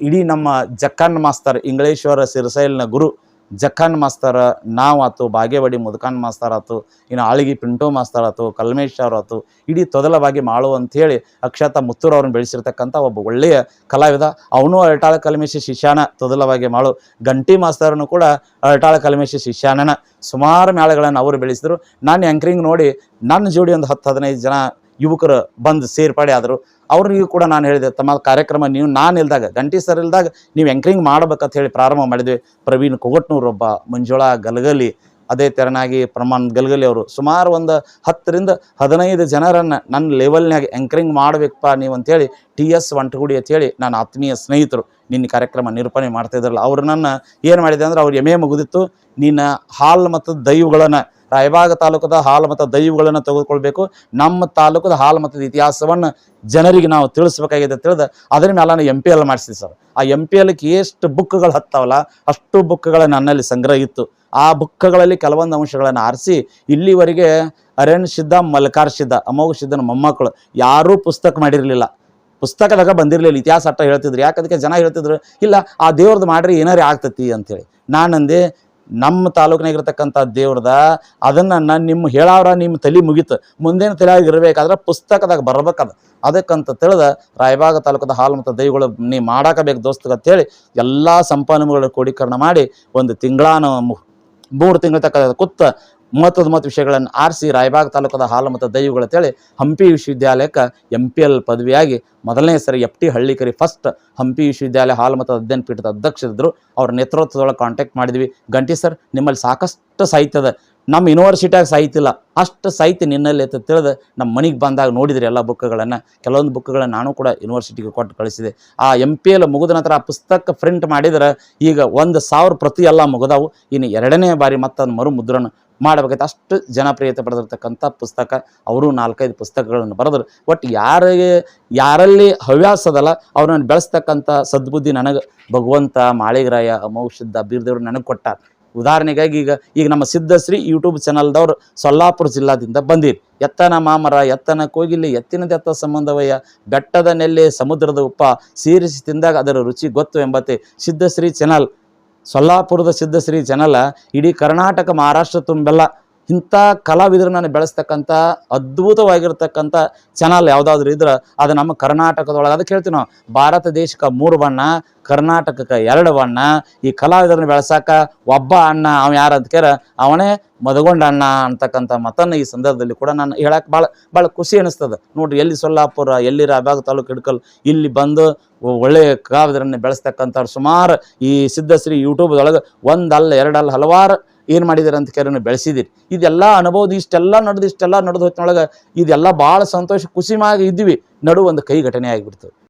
ಇಡೀ ನಮ್ಮ ಜಕ್ಕನ್ ಮಾಸ್ತರ್ ಇಂಗ್ಲೇಶ್ವರ ಸಿರಸೈಲ್ನ ಗುರು ಜಕ್ಕನ್ ಮಾಸ್ತರ, ನಾವು ಆತು, ಬಾಗೇವಾಡಿ ಮುದುಕಾನ್ ಮಾಸ್ತರ್ ಆತು, ಇನ್ನು ಆಳಿಗಿ ಪಿಂಟೋ ಮಾಸ್ತರ್ ಆತು, ಕಲ್ಮೇಶ್ ಅವ್ರು ಆತು, ಇಡೀ ತೊದಲವಾಗಿ ಮಾಳು ಅಂಥೇಳಿ ಅಕ್ಷತ ಮುತ್ತೂರು ಅವ್ರನ್ನ ಬೆಳೆಸಿರ್ತಕ್ಕಂಥ ಒಬ್ಬ ಒಳ್ಳೆಯ ಕಲಾವಿದ. ಅವನು ಅರಟಾಳ ಕಲ್ಮೇಶಿ ಶಿಷ್ಯಾನ ತೊದಲವಾಗಿ ಮಾಳು ಗಂಟಿ ಮಾಸ್ತರನ್ನು ಕೂಡ ಅರಟಾಳ ಕಲ್ಮೇಶಿ ಶಿಷ್ಯಾನನ. ಸುಮಾರು ಮೇಳಗಳನ್ನು ಅವರು ಬೆಳೆಸಿದ್ರು. ನಾನು ಆ್ಯಂಕರಿಂಗ್ ನೋಡಿ ನನ್ನ ಜೋಡಿ ಒಂದು ಹತ್ತು ಹದಿನೈದು ಜನ ಯುವಕರು ಬಂದು ಸೇರ್ಪಡೆ ಆದರು. ಅವ್ರಿಗೂ ಕೂಡ ನಾನು ಹೇಳಿದೆ, ತಮ್ಮ ಕಾರ್ಯಕ್ರಮ ನೀವು, ನಾನು ಇಲ್ದಾಗ ಗಂಟಿ ಸರ್ ಇಲ್ದಾಗ, ನೀವು ಎಂಕ್ರಿಂಗ್ ಮಾಡ್ಬೇಕಂತ ಹೇಳಿ ಪ್ರಾರಂಭ ಮಾಡಿದ್ವಿ. ಪ್ರವೀಣ್ ಕುಗಟ್ನೂರು ಒಬ್ಬ ಮಂಜುಳಾ ಗಲಗಲಿ ಅದೇ ತೆರನಾಗಿ ಪ್ರಮಾಣ್ ಗಲ್ಗಲಿ ಅವರು. ಸುಮಾರು ಒಂದು ಹತ್ತರಿಂದ ಹದಿನೈದು ಜನರನ್ನು ನನ್ನ ಲೆವೆಲ್ನಾಗ ಎಂಕರಿಂಗ್ ಮಾಡಬೇಕಪ್ಪ ನೀವು ಅಂತೇಳಿ ಟಿ ಎಸ್ ವಂಟಗುಡಿ ಅಂತೇಳಿ ನನ್ನ ಆತ್ಮೀಯ ಸ್ನೇಹಿತರು ನಿನ್ನ ಕಾರ್ಯಕ್ರಮ ನಿರೂಪಣೆ ಮಾಡ್ತಾ ಇದ್ರಲ್ಲ, ಅವ್ರು ನನ್ನ ಏನು ಮಾಡಿದೆ ಅಂದ್ರೆ ಅವ್ರು ಎಮೆ ಮುಗಿದಿತ್ತು. ನಿನ್ನ ಹಾಲ್ ಮತ್ತು ದೈವಗಳನ್ನು, ರಾಯಬಾಗ ತಾಲೂಕದ ಹಾಲು ಮತ್ತು ದೈವಗಳನ್ನು ತೆಗೆದುಕೊಳ್ಬೇಕು. ನಮ್ಮ ತಾಲೂಕದ ಹಾಲು ಮತ್ತು ಇತಿಹಾಸವನ್ನು ಜನರಿಗೆ ನಾವು ತಿಳಿಸ್ಬೇಕಾಗಿದೆ ತಿಳಿದು ಅದರ ಮೇಲೆ ನಾನು ಎಂ ಪಿ ಎಲ್ ಮಾಡಿಸಿದೆ ಸರ್. ಆ ಎಂ ಪಿ ಎಲ್ಗೆ ಎಷ್ಟು ಬುಕ್ಗಳು ಹತ್ತಾವಲ್ಲ, ಅಷ್ಟು ಬುಕ್ಗಳ ನನ್ನಲ್ಲಿ ಸಂಗ್ರಹ ಇತ್ತು. ಆ ಬುಕ್ಕಗಳಲ್ಲಿ ಕೆಲವೊಂದು ಅಂಶಗಳನ್ನು ಆರಿಸಿ ಇಲ್ಲಿವರೆಗೆ ಅರಣ್ ಸಿದ್ಧ, ಮಲ್ಕಾರ್ ಸಿದ್ಧ, ಅಮೋಘ ಸಿದ್ಧನ ಮೊಮ್ಮಕ್ಕಳು ಯಾರೂ ಪುಸ್ತಕ ಮಾಡಿರಲಿಲ್ಲ. ಪುಸ್ತಕದಾಗ ಬಂದಿರಲಿಲ್ಲ, ಇತಿಹಾಸ ಅಟ್ಟ ಹೇಳ್ತಿದ್ರು. ಯಾಕೆ ಅದಕ್ಕೆ ಜನ ಹೇಳ್ತಿದ್ರು? ಇಲ್ಲ, ಆ ದೇವ್ರದ್ದು ಮಾಡ್ರಿ ಏನಾರೇ ಆಗ್ತತಿ ಅಂತೇಳಿ. ನಾನಂದೆ ನಮ್ಮ ತಾಲೂಕಿನಾಗಿರ್ತಕ್ಕಂಥ ದೇವ್ರದ ಅದನ್ನು ನಾನು ನಿಮ್ಮ ಹೇಳಾವ್ರ ನಿಮ್ಮ ತಲೆ ಮುಗೀತು. ಮುಂದೇನು ತಲೆಯಾಗಿ ಇರಬೇಕಾದ್ರೆ ಪುಸ್ತಕದಾಗ ಬರ್ಬೇಕದು. ಅದಕ್ಕಂತ ತಿಳಿದ ರಾಯಬಾಗ ತಾಲೂಕದ ಹಾಲು ಮತ್ತು ದೈವಗಳು ನೀವು ಮಾಡಾಕಬೇಕು ದೋಸ್ತಗ ಅಂತೇಳಿ ಎಲ್ಲ ಸಂಪನ್ಮೂಲಗಳ ಕ್ರೋಢೀಕರಣ ಮಾಡಿ ಒಂದು ತಿಂಗಳಾನ ಮೂರು ತಿಂಗಳ ತಕ್ಕ ಕುತ್ತ ಮಹತ್ವದ ಮತ್ತು ವಿಷಯಗಳನ್ನು ಆರಿಸಿ ರಾಯಬಾಗ್ ತಾಲೂಕದ ಹಾಲು ಮತ್ತು ದೈವಗಳು ಅಂತೇಳಿ ಹಂಪಿ ವಿಶ್ವವಿದ್ಯಾಲಯಕ್ಕೆ ಎಂ ಪಿ ಎಲ್ ಪದವಿಯಾಗಿ ಮೊದಲನೇ ಸರಿ ಎಫ್ ಟಿ ಹಳ್ಳಿಕರಿ ಫಸ್ಟ್ ಹಂಪಿ ವಿಶ್ವವಿದ್ಯಾಲಯ ಹಾಲು ಮತ್ತು ಅಧ್ಯಯನ ಪೀಠದ ಅಧ್ಯಕ್ಷರಿದ್ದರು. ಅವ್ರ ನೇತೃತ್ವದೊಳಗೆ ಕಾಂಟ್ಯಾಕ್ಟ್ ಮಾಡಿದ್ವಿ. ಗಂಟಿ ಸರ್ ನಿಮ್ಮಲ್ಲಿ ಸಾಕಷ್ಟು ಸಾಹಿತ್ಯ ಅದ ನಮ್ಮ ಯೂನಿವರ್ಸಿಟಿಯಾಗ ಇಲ್ಲ ಅಷ್ಟು ಸಾಹಿತ್ಯ ನಿನ್ನಲ್ಲಿ ಅಂತ ತಿಳಿದು ನಮ್ಮ ಮನೆಗೆ ಬಂದಾಗ ನೋಡಿದ್ರಿ ಎಲ್ಲ ಬುಕ್ಗಳನ್ನು ಕೆಲವೊಂದು ಬುಕ್ಗಳನ್ನು ನಾನು ಕೂಡ ಯೂನಿವರ್ಸಿಟಿಗೆ ಕೊಟ್ಟು ಕಳಿಸಿದೆ. ಆ ಎಂ ಪಿ ಎಲ್ ಮುಗಿದ ನಂತರ ಆ ಪುಸ್ತಕ ಪ್ರಿಂಟ್ ಮಾಡಿದ್ರೆ ಈಗ ಒಂದು ಸಾವಿರ ಪ್ರತಿ ಎಲ್ಲ ಮುಗಿದವು. ಇನ್ನು ಎರಡನೇ ಬಾರಿ ಮತ್ತೊಂದು ಮರು ಮುದ್ರಣ ಮಾಡಬೇಕಾಯ್ತು ಅಷ್ಟು ಜನಪ್ರಿಯತೆ ಪಡೆದಿರ್ತಕ್ಕಂಥ ಪುಸ್ತಕ. ಅವರು ನಾಲ್ಕೈದು ಪುಸ್ತಕಗಳನ್ನು ಬರೆದ್ರು. ಒಟ್ಟು ಯಾರಿಗೆ, ಯಾರಲ್ಲಿ ಹವ್ಯಾಸ ಅದಲ್ಲ, ಅವ್ರನ್ನ ಬೆಳೆಸ್ತಕ್ಕಂಥ ಸದ್ಬುದ್ಧಿ ನನಗೆ ಭಗವಂತ ಮಾಳಿಗರಾಯ ಅಮೌಷಿದ್ದ ಬೀರ್ದೇವರು ನನಗೆ ಕೊಟ್ಟಾರ. ಉದಾಹರಣೆಗಾಗಿ ಈಗ ಈಗ ನಮ್ಮ ಸಿದ್ಧಶ್ರೀ ಯೂಟ್ಯೂಬ್ ಚಾನಲ್ದವ್ರು ಸೊಲ್ಲಾಪುರ ಜಿಲ್ಲಾದಿಂದ ಬಂದಿರಿ. ಎತ್ತನ ಮಾಮರ, ಎತ್ತನ ಕೋಗಿಲೆ, ಎತ್ತಿನದ ಎತ್ತ ಸಂಬಂಧವಯ್ಯ, ಬೆಟ್ಟದ ನೆಲ್ಲೆ, ಸಮುದ್ರದ ಉಪ್ಪ, ಸೀರಿಸಿ ತಿಂದಾಗ ಅದರ ರುಚಿ ಗೊತ್ತು ಎಂಬತ್ತೆ ಸಿದ್ಧಶ್ರೀ ಚಾನಲ್ ಸೊಲ್ಲಾಪುರದ ಸಿದ್ಧಶ್ರೀ ಚಾನಲ್ ಇಡೀ ಕರ್ನಾಟಕ, ಮಹಾರಾಷ್ಟ್ರ ತುಂಬೆಲ್ಲ. ಇಂಥ ಕಲಾವಿದರನ್ನ ಬೆಳೆಸ್ತಕ್ಕಂಥ ಅದ್ಭುತವಾಗಿರ್ತಕ್ಕಂಥ ಚಾನಲ್ ಯಾವುದಾದ್ರೂ ಇದ್ರೆ ಅದು ನಮ್ಮ ಕರ್ನಾಟಕದೊಳಗೆ, ಅದಕ್ಕೆ ಹೇಳ್ತೀವಿ ನಾವು, ಭಾರತ ದೇಶಕ್ಕೆ ಮೂರು ಬಣ್ಣ, ಕರ್ನಾಟಕಕ್ಕೆ ಎರಡು ಬಣ್ಣ, ಈ ಕಲಾವಿದರನ್ನ ಬೆಳೆಸಾಕ ಒಬ್ಬ ಅಣ್ಣ, ಅವ ಯಾರು ಅಂತ ಕೇರ ಅವನೇ ಮದಗೊಂಡ ಅಣ್ಣ ಅಂತಕ್ಕಂಥ ಮತನ್ನು ಈ ಸಂದರ್ಭದಲ್ಲಿ ಕೂಡ ನಾನು ಹೇಳಕ್ಕೆ ಭಾಳ ಭಾಳ ಖುಷಿ ಅನಿಸ್ತದೆ. ನೋಡ್ರಿ, ಎಲ್ಲಿ ಸೊಲ್ಲಾಪುರ, ಎಲ್ಲಿ ರಾಬಾಗ ತಾಲೂಕು ಹಿಡ್ಕಲ್, ಇಲ್ಲಿ ಬಂದು ಒಳ್ಳೆಯ ಕಲಾವಿದರನ್ನ ಬೆಳೆಸ್ತಕ್ಕಂಥವ್ರು ಸುಮಾರು ಈ ಸಿದ್ಧಶ್ರೀ ಯೂಟ್ಯೂಬ್ದೊಳಗೆ ಒಂದಲ್ಲ, ಎರಡಲ್ಲ ಹಲವಾರು ಏನು ಮಾಡಿದಾರೆ ಅಂತ ಕೇಳಿ ಬೆಳೆಸಿದಿರಿ ಇದೆಲ್ಲ ಅನುಭವದ ಇಷ್ಟೆಲ್ಲ ನಡೆದು ಇಷ್ಟೆಲ್ಲ ನಡೆದು ಹೊತ್ತಿನೊಳಗೆ ಇದೆಲ್ಲ ಭಾಳ ಸಂತೋಷ ಖುಷಿಯಾಗಿ ಇದ್ವಿ. ನಡು ಒಂದು ಕೈ ಘಟನೆ ಆಗಿಬಿಡ್ತು.